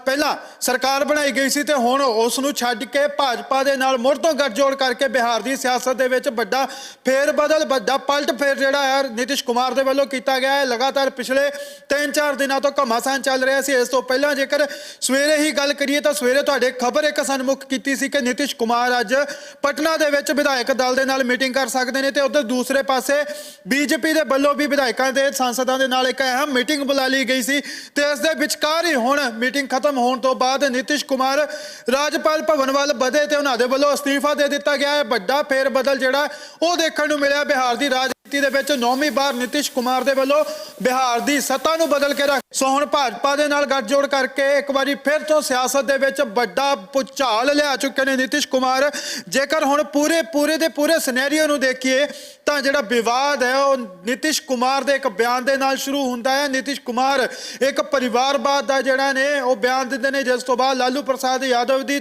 ਪਹਿਲਾਂ ਸਰਕਾਰ ਬਣਾਈ ਗਈ ਸੀ ਤੇ ਹੁਣ ਉਸ ਨੂੰ ਛੱਡ ਕੇ ਭਾਜਪਾ ਦੇ ਨਾਲ ਮੁੜ ਤੋਂ ਗੱਠਜੋੜ ਕਰਕੇ ਬਿਹਾਰ ਦੀ ਸਿਆਸਤ ਦੇ ਵਿੱਚ ਵੱਡਾ ਫੇਰ ਬਦਲ ਵੱਡਾ ਪਲਟ ਫੇਰ ਜਿਹੜਾ ਹੈ, ਨਿਤਿਸ਼ ਕੁਮਾਰ ਦੇ ਵੱਲੋਂ ਕੀਤਾ ਗਿਆ ਹੈ। ਲਗਾਤਾਰ ਪਿਛਲੇ 3-4 ਦਿਨਾਂ ਤੋਂ ਘਮਾਸਾਨ ਚੱਲ ਰਿਹਾ ਸੀ। ਇਸ ਤੋਂ ਪਹਿਲਾਂ ਜੇਕਰ ਸਵੇਰੇ ਹੀ ਗੱਲ ਕਰੀਏ ਤਾਂ ਸਵੇਰੇ ਤੁਹਾਡੇ ਖਬਰ ਇੱਕ ਸਨਮੁਖ ਕੀਤੀ ਸੀ ਕਿ ਨਿਤਿਸ਼ ਕੁਮਾਰ ਅੱਜ ਪਟਨਾ ਦੇ ਵਿੱਚ ਵਿਧਾਇਕ ਦਲ ਦੇ ਨਾਲ ਮੀਟਿੰਗ ਕਰ ਸਕਦੇ ਨੇ ਤੇ ਉਧਰ ਦੂਸਰੇ ਪਾਸੇ ਬੀਜੇਪੀ ਦੇ ਵੱਲੋਂ ਵੀ ਵਿਧਾਇਕਾਂ ਦੇ, ਸਾਂਸਦਾਂ ਦੇ ਨਾਲ ਇੱਕ ਅਹਿਮ ਮੀਟਿੰਗ ਬੁਲਾ ਲਈ ਗਈ ਸੀ ਤੇ ਇਸ ਦੇ ਵਿਚਕਾਰ ਹੀ ਹੁਣ ਮੀਟਿੰਗ ਖਤਮ ਹੋਣ ਤੋਂ ਬਾਅਦ ਨਿਤਿਸ਼ ਕੁਮਾਰ ਰਾਜਪਾਲ ਭਵਨ ਵੱਲ ਵਧੇ ਤੇ ਉਹਨਾਂ ਦੇ ਵੱਲੋਂ ਅਸਤੀਫਾ ਦੇ ਦਿੱਤਾ ਗਿਆ ਹੈ। ਵੱਡਾ ਫੇਰ ਬਦਲ ਜਿਹੜਾ ਉਹ ਦੇਖਣ ਨੂੰ ਮਿਲਿਆ ਬਿਹਾਰ ਦੀ ਰਾਜਨੀਤੀ ਦੇ ਵਿੱਚ ਨੌਵੀਂ ਵਾਰ ਨਿਤਿਸ਼ ਕੁਮਾਰ ਦੇ ਵੱਲੋਂ ਬਿਹਾਰ ਦੀ ਸੱਤਾ ਨੂੰ ਬਦਲ ਕੇ ਰੱਖ। ਸੋ ਹੁਣ ਭਾਜਪਾ ਦੇ ਨਾਲ ਗੱਠਜੋੜ ਕਰਕੇ ਇੱਕ ਵਾਰੀ ਫਿਰ ਤੋਂ ਸਿਆਸਤ ਦੇ ਵਿੱਚ ਵੱਡਾ ਭੁਚਾਲ ਲਿਆ ਚੁੱਕੇ ਨੇ ਨਿਤਿਸ਼ ਕੁਮਾਰ। ਜੇਕਰ ਹੁਣ ਪੂਰੇ ਪੂਰੇ ਦੇ ਪੂਰੇ ਸਿਨੈਰੀਓ ਨੂੰ ਦੇਖੀਏ, ਤਾਂ ਜਿਹੜਾ ਵਿਵਾਦ ਹੈ, ਉਹ ਨਿਤਿਸ਼ ਕੁਮਾਰ ਦੇ ਇੱਕ ਬਿਆਨ ਦੇ ਨਾਲ ਸ਼ੁਰੂ ਹੁੰਦਾ ਹੈ। ਨਿਤਿਸ਼ ਕੁਮਾਰ ਇੱਕ ਪਰਿਵਾਰਵਾਦ ਦਾ ਜਿਹੜਾ ਨੇ, ਉਹ ਬਿਆਨ ਦਿੰਦੇ ਨੇ। ਜਿਸ ਤੋਂ ਬਾਅਦ ਲਾਲੂ ਪ੍ਰਸਾਦ ਯਾਦਵ ਦੀ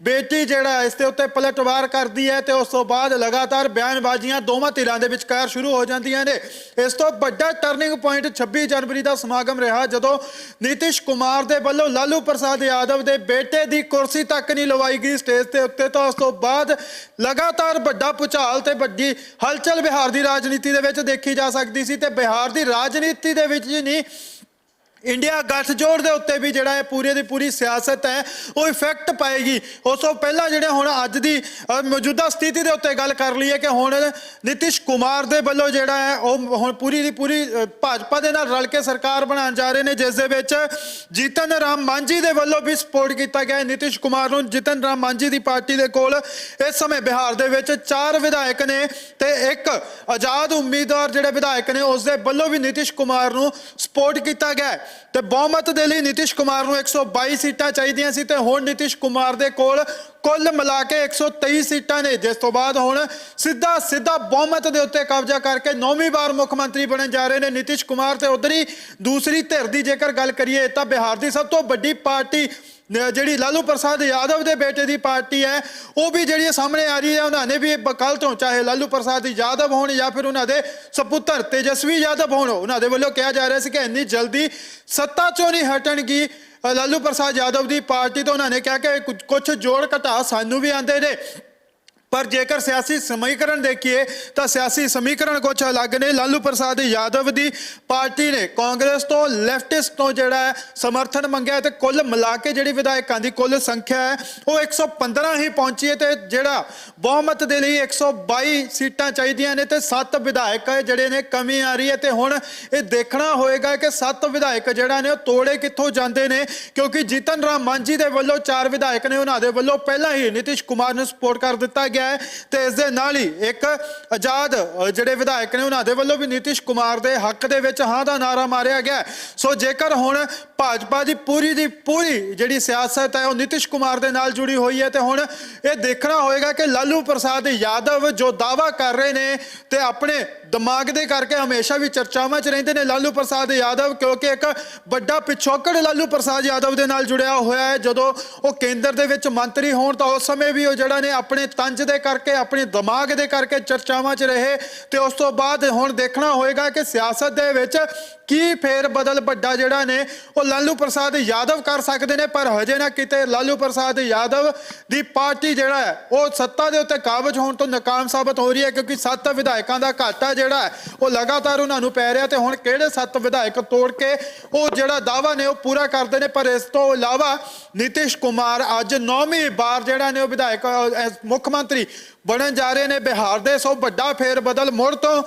ਬੇਟੀ ਜਿਹੜਾ ਇਸ ਦੇ ਉੱਤੇ ਪਲਟਵਾਰ ਕਰਦੀ ਹੈ ਤੇ ਉਸ ਤੋਂ ਬਾਅਦ ਲਗਾਤਾਰ ਬਿਆਨਬਾਜ਼ੀਆਂ ਦੋਵਾਂ ਧਿਰਾਂ ਦੇ ਵਿਚਕਾਰ ਸ਼ੁਰੂ ਹੋ ਜਾਂਦੀਆਂ ਨੇ। ਇਸ ਤੋਂ ਵੱਡਾ ਟਰਨਿੰਗ ਪੁਆਇੰਟ 26 ਜਨਵਰੀ ਦਾ ਸਮਾਗਮ ਰਿਹਾ ਜਦੋਂ ਨਿਤਿਸ਼ ਕੁਮਾਰ ਦੇ ਵੱਲੋਂ ਲਾਲੂ ਪ੍ਰਸਾਦ ਯਾਦਵ ਦੇ ਬੇਟੇ ਦੀ ਕੁਰਸੀ ਤੱਕ ਨਹੀਂ ਲਵਾਈ ਗਈ ਸਟੇਜ ਤੇ ਉੱਤੇ ਤਾਂ ਉਸ ਤੋਂ ਬਾਅਦ ਲਗਾਤਾਰ ਵੱਡਾ ਭੁਚਾਲ ਤੇ ਵੱਡੀ ਹਲਚਲ ਬਿਹਾਰ ਦੀ ਰਾਜਨੀਤੀ ਦੇ ਵਿੱਚ ਦੇਖੀ ਜਾ ਸਕਦੀ ਸੀ ਤੇ ਬਿਹਾਰ ਦੀ ਰਾਜਨੀਤੀ ਦੇ ਵਿੱਚ ਹੀ ਨਹੀਂ ਇੰਡੀਆ ਗੱਠਜੋੜ ਦੇ ਉੱਤੇ ਵੀ ਜਿਹੜਾ ਹੈ ਪੂਰੀ ਦੀ ਪੂਰੀ ਸਿਆਸਤ ਹੈ, ਉਹ ਇਫੈਕਟ ਪਾਏਗੀ ਉਸ ਤੋਂ ਪਹਿਲਾਂ ਜਿਹੜੇ ਹੁਣ ਅੱਜ ਦੀ ਮੌਜੂਦਾ ਸਥਿਤੀ ਦੇ ਉੱਤੇ ਗੱਲ ਕਰ ਲਈਏ ਕਿ ਹੁਣ ਨਿਤਿਸ਼ ਕੁਮਾਰ ਦੇ ਵੱਲੋਂ ਜਿਹੜਾ ਹੈ, ਉਹ ਹੁਣ ਪੂਰੀ ਦੀ ਪੂਰੀ ਭਾਜਪਾ ਦੇ ਨਾਲ ਰਲ ਕੇ ਸਰਕਾਰ ਬਣਾਉਣ ਜਾ ਰਹੇ ਨੇ, ਜਿਸ ਦੇ ਵਿੱਚ ਜੀਤਨ ਰਾਮ ਮਾਂਝੀ ਦੇ ਵੱਲੋਂ ਵੀ ਸਪੋਰਟ ਕੀਤਾ ਗਿਆ ਹੈ ਨਿਤਿਸ਼ ਕੁਮਾਰ ਨੂੰ ਜੀਤਨ ਰਾਮ ਮਾਂਝੀ ਦੀ ਪਾਰਟੀ ਦੇ ਕੋਲ ਇਸ ਸਮੇਂ ਬਿਹਾਰ ਦੇ ਵਿੱਚ ਚਾਰ ਵਿਧਾਇਕ ਨੇ ਤੇ ਇੱਕ ਆਜ਼ਾਦ ਉਮੀਦਵਾਰ ਜਿਹੜੇ ਵਿਧਾਇਕ ਨੇ, ਉਸ ਦੇ ਵੱਲੋਂ ਵੀ ਨਿਤਿਸ਼ ਕੁਮਾਰ ਨੂੰ ਸਪੋਰਟ ਕੀਤਾ ਗਿਆ ਹੈ। ਤੇ ਬਹੁਮਤ ਦੇ ਲਈ ਨਿਤਿਸ਼ ਕੁਮਾਰ ਨੂੰ 122 ਸੀਟਾਂ ਚਾਹੀਦੀਆਂ ਸੀ ਤੇ ਹੁਣ ਨਿਤਿਸ਼ ਕੁਮਾਰ ਦੇ ਕੋਲ ਕੁੱਲ ਮਿਲਾ ਕੇ 123 ਸੀਟਾਂ ਨੇ। ਜਿਸ ਤੋਂ ਬਾਅਦ ਹੁਣ ਸਿੱਧਾ ਸਿੱਧਾ ਬਹੁਮਤ ਦੇ ਉੱਤੇ ਕਬਜ਼ਾ ਕਰਕੇ ਨੌਵੀਂ ਵਾਰ ਮੁੱਖ ਮੰਤਰੀ ਬਣਨ ਜਾ ਰਹੇ ਨੇ ਨਿਤਿਸ਼ ਕੁਮਾਰ ਤੇ ਉਧਰ ਹੀ ਦੂਸਰੀ ਧਿਰ ਦੀ ਜੇਕਰ ਗੱਲ ਕਰੀਏ ਤਾਂ ਬਿਹਾਰ ਦੀ ਸਭ ਤੋਂ ਵੱਡੀ ਪਾਰਟੀ ਜਿਹੜੀ ਲਾਲੂ ਪ੍ਰਸਾਦ ਯਾਦਵ ਦੇ ਬੇਟੇ ਦੀ ਪਾਰਟੀ ਹੈ, ਉਹ ਵੀ ਜਿਹੜੀ ਸਾਹਮਣੇ ਆ ਰਹੀ ਹੈ, ਉਹਨਾਂ ਨੇ ਵੀ ਕੱਲ ਤੋਂ ਚਾਹੇ ਲਾਲੂ ਪ੍ਰਸਾਦ ਯਾਦਵ ਹੋਣ ਜਾਂ ਫਿਰ ਉਹਨਾਂ ਦੇ ਸਪੁੱਤਰ ਤੇਜਸਵੀ ਯਾਦਵ ਹੋਣ, ਉਹਨਾਂ ਦੇ ਵੱਲੋਂ ਕਿਹਾ ਜਾ ਰਿਹਾ ਸੀ ਕਿ ਇੰਨੀ ਜਲਦੀ ਸੱਤਾ ਚੋਂ ਨਹੀਂ ਹਟਣਗੀ। ਲਾਲੂ ਪ੍ਰਸਾਦ ਯਾਦਵ ਦੀ ਪਾਰਟੀ ਤੋਂ ਉਹਨਾਂ ਨੇ ਕਿਹਾ ਕਿ ਕੁਝ- ਕੁਝ ਜੋੜ ਘਟਾ ਸਾਨੂੰ ਵੀ ਆਂਦੇ ਨੇ। ਪਰ ਜੇਕਰ ਸਿਆਸੀ ਸਮੀਕਰਨ ਦੇਖੀਏ, ਤਾਂ ਸਿਆਸੀ ਸਮੀਕਰਨ ਕੁਝ ਅਲੱਗ ਨੇ। ਲਾਲੂ ਪ੍ਰਸਾਦ ਯਾਦਵ ਦੀ ਪਾਰਟੀ ਨੇ ਕਾਂਗਰਸ ਤੋਂ ਲੈਫਟਿਸਟ ਤੋਂ ਜਿਹੜਾ ਹੈ ਸਮਰਥਨ ਮੰਗਿਆ ਹੈ ਤੇ ਕੁੱਲ ਮਿਲਾ ਕੇ ਜਿਹੜੀ ਵਿਧਾਇਕਾਂ ਦੀ ਕੁੱਲ ਸੰਖਿਆ ਹੈ, ਉਹ 115 ਹੀ ਪਹੁੰਚੀ ਹੈ ਤੇ ਜਿਹੜਾ ਬਹੁਮਤ ਦੇ ਲਈ 122 ਸੀਟਾਂ ਚਾਹੀਦੀਆਂ ਨੇ ਤੇ 7 ਵਿਧਾਇਕ ਜਿਹੜੇ ਨੇ ਕਮੀ ਆ ਰਹੀ ਹੈ ਤੇ ਹੁਣ ਇਹ ਦੇਖਣਾ ਹੋਏਗਾ ਕਿ 7 ਵਿਧਾਇਕ ਜਿਹੜਾ ਨੇ ਉਹ ਤੋੜੇ ਕਿੱਥੋਂ ਜਾਂਦੇ ਨੇ, ਕਿਉਂਕਿ ਜੀਤਨ ਰਾਮ ਮਾਂਝੀ ਦੇ ਵੱਲੋਂ ਚਾਰ ਵਿਧਾਇਕ ਨੇ, ਉਹਨਾਂ ਦੇ ਵੱਲੋਂ ਪਹਿਲਾਂ ਹੀ ਨਿਤਿਸ਼ ਕੁਮਾਰ ਨੂੰ ਸਪੋਰਟ ਕਰ ਦਿੱਤਾ ਗਿਆ। ਹੈ ਤੇ ਇਸ ਦੇ ਨਾਲ ਹੀ ਇੱਕ ਆਜ਼ਾਦ ਜਿਹੜੇ ਵਿਧਾਇਕ ਨੇ ਉਹਨਾਂ ਦੇ ਵੱਲੋਂ ਵੀ ਨਿਤਿਸ਼ ਕੁਮਾਰ ਦੇ ਹੱਕ ਦੇ ਵਿੱਚ ਹਾਂ ਦਾ ਨਾਰਾ ਮਾਰਿਆ ਗਿਆ ਸੋ ਜੇਕਰ ਹੁਣ ਭਾਜਪਾ ਦੀ ਪੂਰੀ ਦੀ ਪੂਰੀ ਜਿਹੜੀ ਸਿਆਸਤ ਹੈ, ਉਹ ਨਿਤਿਸ਼ ਕੁਮਾਰ ਦੇ ਨਾਲ ਜੁੜੀ ਹੋਈ ਹੈ ਤੇ ਹੁਣ ਇਹ ਦੇਖਣਾ ਹੋਏਗਾ ਕਿ ਲਾਲੂ ਪ੍ਰਸਾਦ ਯਾਦਵ ਜੋ ਦਾਵਾ ਕਰ ਰਹੇ ਨੇ ਤੇ ਆਪਣੇ ਦਿਮਾਗ ਦੇ ਕਰਕੇ ਹਮੇਸ਼ਾ ਵੀ ਚਰਚਾਵਾਂ 'ਚ ਰਹਿੰਦੇ ਨੇ ਲਾਲੂ ਪ੍ਰਸਾਦ ਯਾਦਵ, ਕਿਉਂਕਿ ਇੱਕ ਵੱਡਾ ਪਿਛੋਕੜ ਲਾਲੂ ਪ੍ਰਸਾਦ ਯਾਦਵ ਦੇ ਨਾਲ ਜੁੜਿਆ ਹੋਇਆ ਹੈ। ਜਦੋਂ ਉਹ ਕੇਂਦਰ ਦੇ ਵਿੱਚ ਮੰਤਰੀ ਹੋਣ ਤਾਂ ਉਸ ਸਮੇਂ ਵੀ ਉਹ ਜਿਹੜਾ ਨੇ ਆਪਣੇ ਤੰਜ ਦੇ ਕਰਕੇ, ਆਪਣੇ ਦਿਮਾਗ ਦੇ ਕਰਕੇ ਚਰਚਾਵਾਂ 'ਚ ਰਹੇ ਤੇ ਉਸ ਤੋਂ ਬਾਅਦ ਹੁਣ ਦੇਖਣਾ ਹੋਏਗਾ ਕਿ ਸਿਆਸਤ ਦੇ ਵਿੱਚ ਕੀ ਫੇਰ ਬਦਲ ਵੱਡਾ ਜਿਹੜਾ ਨੇ ਉਹ ਲਾਲੂ ਪ੍ਰਸਾਦ ਯਾਦਵ ਕਰ ਸਕਦੇ ਨੇ, ਪਰ ਹਜੇ ਨਾ ਕਿਤੇ ਲਾਲੂ ਪ੍ਰਸਾਦ ਯਾਦਵ ਦੀ ਪਾਰਟੀ ਜਿਹੜਾ ਹੈ, ਉਹ ਸੱਤਾ ਦੇ ਉੱਤੇ ਕਾਬਜ ਹੋਣ ਤੋਂ ਨਾਕਾਮ ਸਾਬਤ ਹੋ ਰਹੀ ਹੈ, ਕਿਉਂਕਿ ਸੱਤ ਵਿਧਾਇਕਾਂ ਦਾ ਘਾਟਾ ਜਿਹੜਾ ਉਹ ਲਗਾਤਾਰ ਉਹਨਾਂ ਨੂੰ ਪੈ ਰਿਹਾ ਤੇ ਹੁਣ ਕਿਹੜੇ ਸੱਤ ਵਿਧਾਇਕ ਤੋੜ ਕੇ ਉਹ ਜਿਹੜਾ ਦਾਵਾ ਨੇ, ਉਹ ਪੂਰਾ ਕਰਦੇ ਨੇ, ਪਰ ਇਸ ਤੋਂ ਇਲਾਵਾ ਨਿਤਿਸ਼ ਕੁਮਾਰ ਅੱਜ ਨੌਵੀਂ ਵਾਰ ਜਿਹੜਾ ਨੇ, ਉਹ ਵਿਧਾਇਕ ਮੁੱਖ ਮੰਤਰੀ ਬਣਨ ਜਾ ਰਹੇ ਨੇ ਬਿਹਾਰ ਦੇ, ਸੋ ਵੱਡਾ ਫੇਰ ਬਦਲ ਮੁੜ ਤੋਂ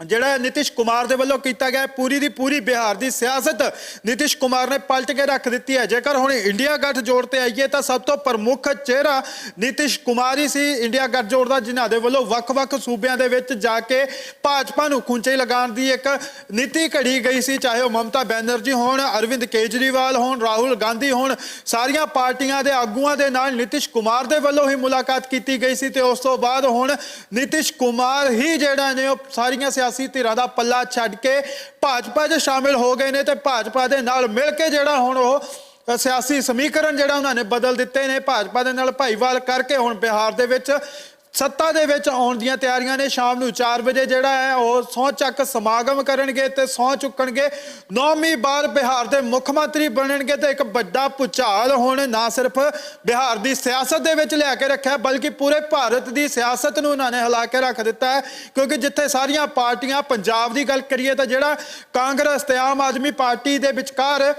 ਜਿਹੜਾ ਨਿਤਿਸ਼ ਕੁਮਾਰ ਦੇ ਵੱਲੋਂ ਕੀਤਾ ਗਿਆ ਹੈ, ਪੂਰੀ ਦੀ ਪੂਰੀ ਬਿਹਾਰ ਦੀ ਸਿਆਸਤ ਨਿਤਿਸ਼ ਕੁਮਾਰ ਨੇ ਪਲਟ ਕੇ ਰੱਖ ਦਿੱਤੀ ਹੈ। ਜੇਕਰ ਹੁਣ ਇੰਡੀਆ ਗੱਠ ਜੋੜ ਤੇ ਆਈਏ ਤਾਂ ਸਭ ਤੋਂ ਪ੍ਰਮੁੱਖ ਚਿਹਰਾ ਨਿਤਿਸ਼ ਕੁਮਾਰ ਹੀ ਸੀ ਇੰਡੀਆ ਗੱਠ ਜੋੜ ਦਾ ਜਿਨ੍ਹਾਂ ਦੇ ਵੱਲੋਂ ਵੱਖ-ਵੱਖ ਸੂਬਿਆਂ ਦੇ ਵਿੱਚ ਜਾ ਕੇ ਭਾਜਪਾ ਨੂੰ ਖੁੰਚੇ ਲਗਾਉਣ ਦੀ ਇੱਕ ਨੀਤੀ ਘੜੀ ਗਈ ਸੀ। ਚਾਹੇ ਉਹ ਮਮਤਾ ਬੈਨਰਜੀ ਹੋਣ ਅਰਵਿੰਦ ਕੇਜਰੀਵਾਲ ਹੋਣ ਰਾਹੁਲ ਗਾਂਧੀ ਹੋਣ ਸਾਰੀਆਂ ਪਾਰਟੀਆਂ ਦੇ ਆਗੂਆਂ ਦੇ ਨਾਲ ਨਿਤਿਸ਼ ਕੁਮਾਰ ਦੇ ਵੱਲੋਂ ਹੀ ਮੁਲਾਕਾਤ ਕੀਤੀ ਗਈ ਸੀ ਤੇ ਉਸ ਤੋਂ ਬਾਅਦ ਹੁਣ ਨਿਤਿਸ਼ ਕੁਮਾਰ ਹੀ ਜਿਹੜਾ ਨੇ ਉਹ ਸਾਰੀਆਂ ਸਿਆ ਸਿਆਸੀ ਧਿਰਾਂ ਦਾ ਪੱਲਾ ਛੱਡ ਕੇ ਭਾਜਪਾ 'ਚ ਸ਼ਾਮਿਲ ਹੋ ਗਏ ਨੇ ਤੇ ਭਾਜਪਾ ਦੇ ਨਾਲ ਮਿਲ ਕੇ ਜਿਹੜਾ ਹੁਣ ਉਹ ਸਿਆਸੀ ਸਮੀਕਰਨ ਜਿਹੜਾ ਉਹਨਾਂ ਨੇ ਬਦਲ ਦਿੱਤੇ ਨੇ, ਭਾਜਪਾ ਦੇ ਨਾਲ ਭਾਈਵਾਲ ਕਰਕੇ ਹੁਣ ਬਿਹਾਰ ਦੇ ਵਿੱਚ ਸੱਤਾ ਦੇ ਵਿੱਚ ਆਉਣ ਦੀਆਂ ਤਿਆਰੀਆਂ ਨੇ ਸ਼ਾਮ ਨੂੰ 4 ਵਜੇ ਜਿਹੜਾ ਹੈ, ਉਹ ਸਹੁੰ ਚੱਕ ਸਮਾਗਮ ਕਰਨਗੇ ਤੇ ਸਹੁੰ ਚੁੱਕਣਗੇ। ਨੌਵੀਂ ਵਾਰ ਬਿਹਾਰ ਦੇ ਮੁੱਖ ਮੰਤਰੀ ਬਣਨਗੇ ਤੇ ਇੱਕ ਵੱਡਾ ਭੁਚਾਲ ਹੁਣ ਨਾ ਸਿਰਫ ਬਿਹਾਰ ਦੀ ਸਿਆਸਤ ਦੇ ਵਿੱਚ ਲਿਆ ਕੇ ਰੱਖਿਆ, ਬਲਕਿ ਪੂਰੇ ਭਾਰਤ ਦੀ ਸਿਆਸਤ ਨੂੰ ਉਹਨਾਂ ਨੇ ਹਿਲਾ ਕੇ ਰੱਖ ਦਿੱਤਾ ਹੈ। ਕਿਉਂਕਿ ਜਿੱਥੇ ਸਾਰੀਆਂ ਪਾਰਟੀਆਂ ਪੰਜਾਬ ਦੀ ਗੱਲ ਕਰੀਏ ਤਾਂ ਜਿਹੜਾ ਕਾਂਗਰਸ ਤੇ ਆਮ ਆਦਮੀ ਪਾਰਟੀ ਦੇ ਵਿਚਕਾਰ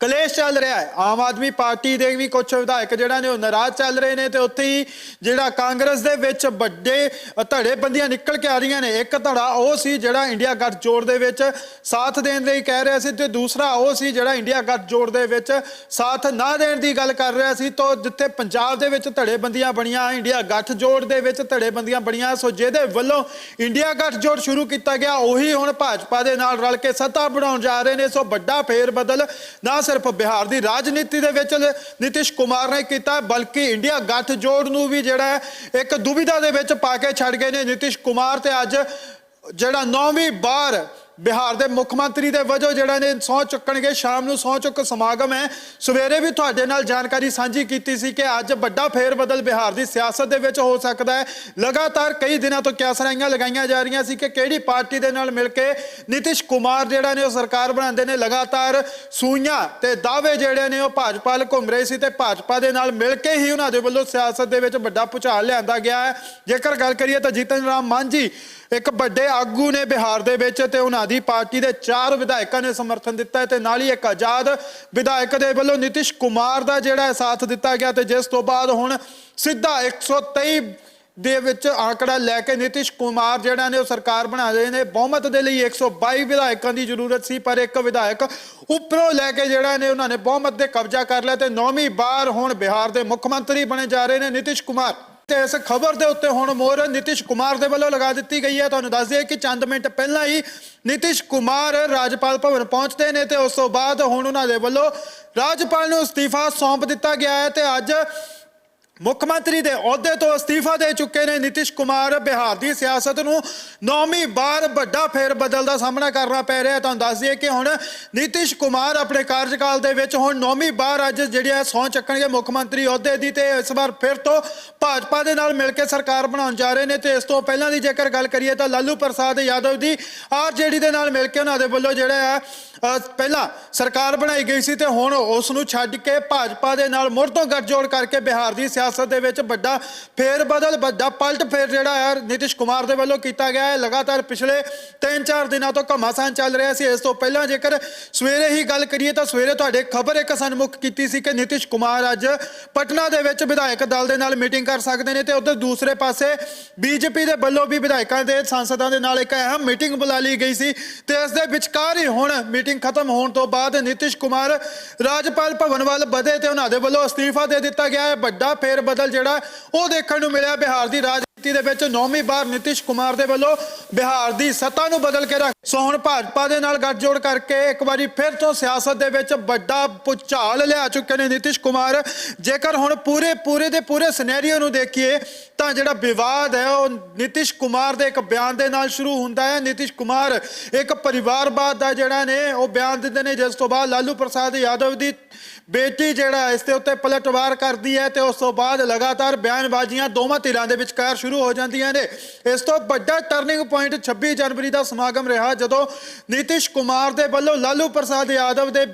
ਕਲੇਸ਼ ਚੱਲ ਰਿਹਾ ਹੈ। ਆਮ ਆਦਮੀ ਪਾਰਟੀ ਦੇ ਵੀ ਕੁਝ ਵਿਧਾਇਕ ਜਿਹੜਾ ਨੇ ਉਹ ਨਾਰਾਜ਼ ਚੱਲ ਰਹੇ ਨੇ ਤੇ ਉੱਥੇ ਹੀ ਜਿਹੜਾ ਕਾਂਗਰਸ ਦੇ ਵਿੱਚ ਵੱਡੇ ਧੜੇਬੰਦੀਆਂ ਨਿਕਲ ਕੇ ਆ ਰਹੀਆਂ ਨੇ। ਇੱਕ ਧੜਾ ਉਹ ਸੀ ਜਿਹੜਾ ਇੰਡੀਆ ਗੱਠ ਜੋੜ ਦੇ ਵਿੱਚ ਸਾਥ ਦੇਣ ਲਈ ਕਹਿ ਰਿਹਾ ਸੀ ਤੇ ਦੂਸਰਾ ਉਹ ਸੀ ਜਿਹੜਾ ਇੰਡੀਆ ਗੱਠ ਜੋੜ ਦੇ ਵਿੱਚ ਸਾਥ ਨਾ ਦੇਣ ਦੀ ਗੱਲ ਕਰ ਰਿਹਾ ਸੀ। ਤੋਂ ਜਿੱਥੇ ਪੰਜਾਬ ਦੇ ਵਿੱਚ ਧੜੇਬੰਦੀਆਂ ਬਣੀਆਂ, ਇੰਡੀਆ ਗੱਠ ਜੋੜ ਦੇ ਵਿੱਚ ਧੜੇਬੰਦੀਆਂ ਬਣੀਆਂ, ਸੋ ਜਿਹਦੇ ਵੱਲੋਂ ਇੰਡੀਆ ਗੱਠ ਜੋੜ ਸ਼ੁਰੂ ਕੀਤਾ ਗਿਆ, ਉਹੀ ਹੁਣ ਭਾਜਪਾ ਦੇ ਨਾਲ ਰਲ ਕੇ ਸੱਤਾ ਬਣਾਉਣ ਜਾ ਰਹੇ ਨੇ। ਸੋ ਵੱਡਾ ਫੇਰ ਬਦਲ ਨਾ ਸਿਰਫ ਬਿਹਾਰ ਦੀ ਰਾਜਨੀਤੀ ਦੇ ਵਿੱਚ ਨਿਤਿਸ਼ ਕੁਮਾਰ ਨੇ ਕੀਤਾ, ਬਲਕਿ ਇੰਡੀਆ ਗੱਠਜੋੜ ਨੂੰ ਵੀ ਜਿਹੜਾ ਹੈ, ਇੱਕ ਦੁਬਿਧਾ ਦੇ ਵਿੱਚ ਪਾ ਕੇ ਛੱਡ ਗਏ ਨੇ ਨਿਤਿਸ਼ ਕੁਮਾਰ ਤੇ ਅੱਜ ਜਿਹੜਾ ਨੌਵੀਂ ਵਾਰ ਬਿਹਾਰ ਦੇ ਮੁੱਖ ਮੰਤਰੀ ਦੇ ਵਜੋਂ ਜਿਹੜਾ ਨੇ ਸਹੁੰ ਚੁੱਕਣਗੇ, ਸ਼ਾਮ ਨੂੰ ਸਹੁੰ ਚੁੱਕ ਸਮਾਗਮ ਹੈ। ਸਵੇਰੇ ਵੀ ਤੁਹਾਡੇ ਨਾਲ ਜਾਣਕਾਰੀ ਸਾਂਝੀ ਕੀਤੀ ਸੀ ਕਿ ਅੱਜ ਵੱਡਾ ਫੇਰ ਬਦਲ ਬਿਹਾਰ ਦੀ ਸਿਆਸਤ ਦੇ ਵਿੱਚ ਹੋ ਸਕਦਾ ਹੈ। ਲਗਾਤਾਰ ਕਈ ਦਿਨਾਂ ਤੋਂ ਕਿਆਸਰਾਈਆਂ ਲਗਾਈਆਂ ਜਾ ਰਹੀਆਂ ਸੀ ਕਿ ਕਿਹੜੀ ਪਾਰਟੀ ਦੇ ਨਾਲ ਮਿਲ ਕੇ ਨਿਤਿਸ਼ ਕੁਮਾਰ ਜਿਹੜਾ ਨੇ ਉਹ ਸਰਕਾਰ ਬਣਾਉਂਦੇ ਨੇ, ਲਗਾਤਾਰ ਸੂਈਆਂ ਤੇ ਦਾਅਵੇ ਜਿਹੜੇ ਨੇ ਉਹ ਭਾਜਪਾ ਵੱਲ ਘੁੰਮ ਰਹੇ ਸੀ ਤੇ ਭਾਜਪਾ ਦੇ ਨਾਲ ਮਿਲ ਕੇ ਹੀ ਉਹਨਾਂ ਦੇ ਵੱਲੋਂ ਸਿਆਸਤ ਦੇ ਵਿੱਚ ਵੱਡਾ ਭੁਚਾਲ ਲਿਆਂਦਾ ਗਿਆ ਹੈ। ਜੇਕਰ ਗੱਲ ਕਰੀਏ ਤਾਂ ਜੀਤਨ ਰਾਮ ਮਾਂਝੀ ਇੱਕ ਵੱਡੇ ਆਗੂ ਨੇ ਬਿਹਾਰ ਦੇ ਵਿੱਚ ਤੇ ਉਹਨਾਂ ਦੀ ਪਾਰਟੀ ਦੇ ਚਾਰ ਵਿਧਾਇਕਾਂ ਨੇ ਸਮਰਥਨ ਦਿੱਤਾ ਹੈ ਤੇ ਨਾਲ ਹੀ ਇੱਕ ਆਜ਼ਾਦ ਵਿਧਾਇਕ ਦੇ ਵੱਲੋਂ ਨਿਤਿਸ਼ ਕੁਮਾਰ ਦਾ ਜਿਹੜਾ ਹੈ ਸਾਥ ਦਿੱਤਾ ਗਿਆ ਤੇ ਜਿਸ ਤੋਂ ਬਾਅਦ ਹੁਣ ਸਿੱਧਾ 123 ਦੇ ਵਿੱਚ ਆંકੜਾ ਲੈ ਕੇ ਨਿਤਿਸ਼ ਕੁਮਾਰ ਜਿਹੜਾ ਨੇ ਉਹ ਸਰਕਾਰ ਬਣਾ ਰਹੇ ਨੇ। ਬਹੁਮਤ ਦੇ ਲਈ 122 ਵਿਧਾਇਕਾਂ ਦੀ ਜ਼ਰੂਰਤ ਸੀ, ਪਰ ਇੱਕ ਵਿਧਾਇਕ ਉੱਪਰੋਂ ਲੈ ਕੇ ਜਿਹੜਾ ਨੇ ਉਹਨਾਂ ਨੇ ਬਹੁਮਤ ਦੇ ਕਬਜ਼ਾ ਕਰ ਲਿਆ ਤੇ ਨੌਵੀਂ ਵਾਰ ਹੁਣ ਬਿਹਾਰ ਦੇ ਮੁੱਖ ਮੰਤਰੀ ਬਣੇ ਜਾ ਰਹੇ ਨੇ ਨਿਤਿਸ਼ ਕੁਮਾਰ। ਤੇ ਇਸ ਖਬਰ ਦੇ ਉੱਤੇ ਹੁਣ ਮੋਹਰ ਨਿਤਿਸ਼ ਕੁਮਾਰ ਦੇ ਵੱਲੋਂ ਲਗਾ ਦਿੱਤੀ ਗਈ ਹੈ। ਤੁਹਾਨੂੰ ਦੱਸ ਦਈਏ ਕਿ ਚੰਦ ਮਿੰਟ ਪਹਿਲਾਂ ਹੀ ਨਿਤਿਸ਼ ਕੁਮਾਰ ਰਾਜਪਾਲ ਭਵਨ ਪਹੁੰਚਦੇ ਨੇ ਤੇ ਉਸ ਤੋਂ ਬਾਅਦ ਹੁਣ ਉਹਨਾਂ ਦੇ ਵੱਲੋਂ ਰਾਜਪਾਲ ਨੂੰ ਅਸਤੀਫਾ ਸੌਂਪ ਦਿੱਤਾ ਗਿਆ ਹੈ ਤੇ ਅੱਜ ਮੁੱਖ ਮੰਤਰੀ ਦੇ ਅਹੁਦੇ ਤੋਂ ਅਸਤੀਫਾ ਦੇ ਚੁੱਕੇ ਨੇ ਨਿਤਿਸ਼ ਕੁਮਾਰ। ਬਿਹਾਰ ਦੀ ਸਿਆਸਤ ਨੂੰ ਨੌਵੀਂ ਵਾਰ ਵੱਡਾ ਫੇਰ ਬਦਲ ਦਾ ਸਾਹਮਣਾ ਕਰਨਾ ਪੈ ਰਿਹਾ ਤੁਹਾਨੂੰ ਦੱਸ ਦਈਏ ਕਿ ਹੁਣ ਨਿਤਿਸ਼ ਕੁਮਾਰ ਆਪਣੇ ਕਾਰਜਕਾਲ ਦੇ ਵਿੱਚ ਹੁਣ ਨੌਵੀਂ ਵਾਰ ਅੱਜ ਜਿਹੜੀ ਹੈ ਸਹੁੰ ਚੱਕਣਗੇ ਮੁੱਖ ਮੰਤਰੀ ਅਹੁਦੇ ਦੀ ਤੇ ਇਸ ਵਾਰ ਫਿਰ ਤੋਂ ਭਾਜਪਾ ਦੇ ਨਾਲ ਮਿਲ ਕੇ ਸਰਕਾਰ ਬਣਾਉਣ ਜਾ ਰਹੇ ਨੇ ਤੇ ਇਸ ਤੋਂ ਪਹਿਲਾਂ ਦੀ ਜੇਕਰ ਗੱਲ ਕਰੀਏ ਤਾਂ ਲਾਲੂ ਪ੍ਰਸਾਦ ਯਾਦਵ ਦੀ ਆਰਜੇਡੀ ਦੇ ਨਾਲ ਮਿਲ ਕੇ ਉਹਨਾਂ ਦੇ ਵੱਲੋਂ ਜਿਹੜਾ ਹੈ ਪਹਿਲਾਂ ਸਰਕਾਰ ਬਣਾਈ ਗਈ ਸੀ ਤੇ ਹੁਣ ਉਸ ਨੂੰ ਛੱਡ ਕੇ ਭਾਜਪਾ ਦੇ ਨਾਲ ਮੁੜ ਤੋਂ ਗੱਠਜੋੜ ਕਰਕੇ ਬਿਹਾਰ ਦੀ ਸਿਆਸਤ ਦੇ ਵਿੱਚ ਵੱਡਾ ਫੇਰ ਬਦਲ ਵੱਡਾ ਪਲਟ ਫੇਰ ਜਿਹੜਾ ਹੈ, ਨਿਤਿਸ਼ ਕੁਮਾਰ ਦੇ ਵੱਲੋਂ ਕੀਤਾ ਗਿਆ ਹੈ। ਲਗਾਤਾਰ ਪਿਛਲੇ 3-4 ਦਿਨਾਂ ਤੋਂ ਘਮਾਸਾਨ ਚੱਲ ਰਿਹਾ ਸੀ। ਇਸ ਤੋਂ ਪਹਿਲਾਂ ਜੇਕਰ ਸਵੇਰੇ ਹੀ ਗੱਲ ਕਰੀਏ ਤਾਂ ਸਵੇਰੇ ਤੁਹਾਡੇ ਖਬਰ ਇੱਕ ਸਨਮੁਖ ਕੀਤੀ ਸੀ ਕਿ ਨਿਤਿਸ਼ ਕੁਮਾਰ ਅੱਜ ਪਟਨਾ ਦੇ ਵਿੱਚ ਵਿਧਾਇਕ ਦਲ ਦੇ ਨਾਲ ਮੀਟਿੰਗ ਕਰ ਸਕਦੇ ਨੇ ਤੇ ਉਧਰ ਦੂਸਰੇ ਪਾਸੇ ਬੀਜੇਪੀ ਦੇ ਵੱਲੋਂ ਵੀ ਵਿਧਾਇਕਾਂ ਦੇ, ਸਾਂਸਦਾਂ ਦੇ ਨਾਲ ਇੱਕ ਅਹਿਮ ਮੀਟਿੰਗ ਬੁਲਾ ਲਈ ਗਈ ਸੀ ਤੇ ਇਸ ਦੇ ਵਿਚਕਾਰ ਹੀ ਹੁਣ ਮੀਟਿੰਗ ਖਤਮ ਹੋਣ ਤੋਂ ਬਾਅਦ ਨਿਤਿਸ਼ ਕੁਮਾਰ ਰਾਜਪਾਲ ਭਵਨ ਵੱਲ ਵਧੇ ਤੇ ਉਹਨਾਂ ਦੇ ਵੱਲੋਂ ਅਸਤੀਫਾ ਦੇ ਦਿੱਤਾ ਗਿਆ ਹੈ। ਵੱਡਾ ਫੇਰ ਬਦਲ ਜਿਹੜਾ ਉਹ ਦੇਖਣ ਨੂੰ ਮਿਲਿਆ ਬਿਹਾਰ ਦੀ ਰਾਜਨੀਤੀ ਦੇ ਵਿੱਚ ਨੌਵੀਂ ਵਾਰ ਨਿਤਿਸ਼ ਕੁਮਾਰ ਦੇ ਵੱਲੋਂ ਬਿਹਾਰ ਦੀ ਸੱਤਾ ਨੂੰ ਬਦਲ ਕੇ ਰੱਖ ਸੋ ਹੁਣ ਭਾਜਪਾ ਦੇ ਨਾਲ ਗੱਠਜੋੜ ਕਰਕੇ ਇੱਕ ਵਾਰੀ ਫਿਰ ਤੋਂ ਸਿਆਸਤ ਦੇ ਵਿੱਚ ਵੱਡਾ ਭੁਚਾਲ ਲਿਆ ਚੁੱਕੇ ਨੇ ਨਿਤਿਸ਼ ਕੁਮਾਰ। ਜੇਕਰ ਹੁਣ ਪੂਰੇ ਪੂਰੇ ਦੇ ਪੂਰੇ ਸਿਨੈਰੀਓ ਨੂੰ ਦੇਖੀਏ, ਤਾਂ ਜਿਹੜਾ ਵਿਵਾਦ ਹੈ, ਉਹ ਨਿਤਿਸ਼ ਕੁਮਾਰ ਦੇ ਇੱਕ ਬਿਆਨ ਦੇ ਨਾਲ ਸ਼ੁਰੂ ਹੁੰਦਾ ਹੈ। ਨਿਤਿਸ਼ ਕੁਮਾਰ ਇੱਕ ਪਰਿਵਾਰਵਾਦ ਦਾ ਜਿਹੜਾ ਨੇ, ਉਹ ਬਿਆਨ ਦਿੰਦੇ ਨੇ। ਜਿਸ ਤੋਂ ਬਾਅਦ ਲਾਲੂ ਪ੍ਰਸਾਦ ਯਾਦਵ ਦੀ ਬੇਟੀ ਜਿਹੜਾ ਇਸ ਦੇ ਉੱਤੇ ਪਲਟਵਾਰ ਕਰਦੀ ਹੈ ਤੇ ਉਸ ਤੋਂ ਬਾਅਦ ਲਗਾਤਾਰ ਬਿਆਨਬਾਜ਼ੀਆਂ ਦੋਵਾਂ ਧਿਰਾਂ ਦੇ ਵਿਚਕਾਰ ਸ਼ੁਰੂ ਹੋ ਜਾਂਦੀਆਂ ਨੇ। ਇਸ ਤੋਂ ਵੱਡਾ ਟਰਨਿੰਗ ਪੁਆਇੰਟ 26 ਜਨਵਰੀ ਦਾ ਸਮਾਗਮ ਰਿਹਾ ਜਦੋਂ ਨਿਤਿਸ਼ ਕੁਮਾਰ ਦੇ ਵੱਲੋਂ ਲਾਲੂ ਪ੍ਰਸਾਦ ਯਾਦਵ ਦੇ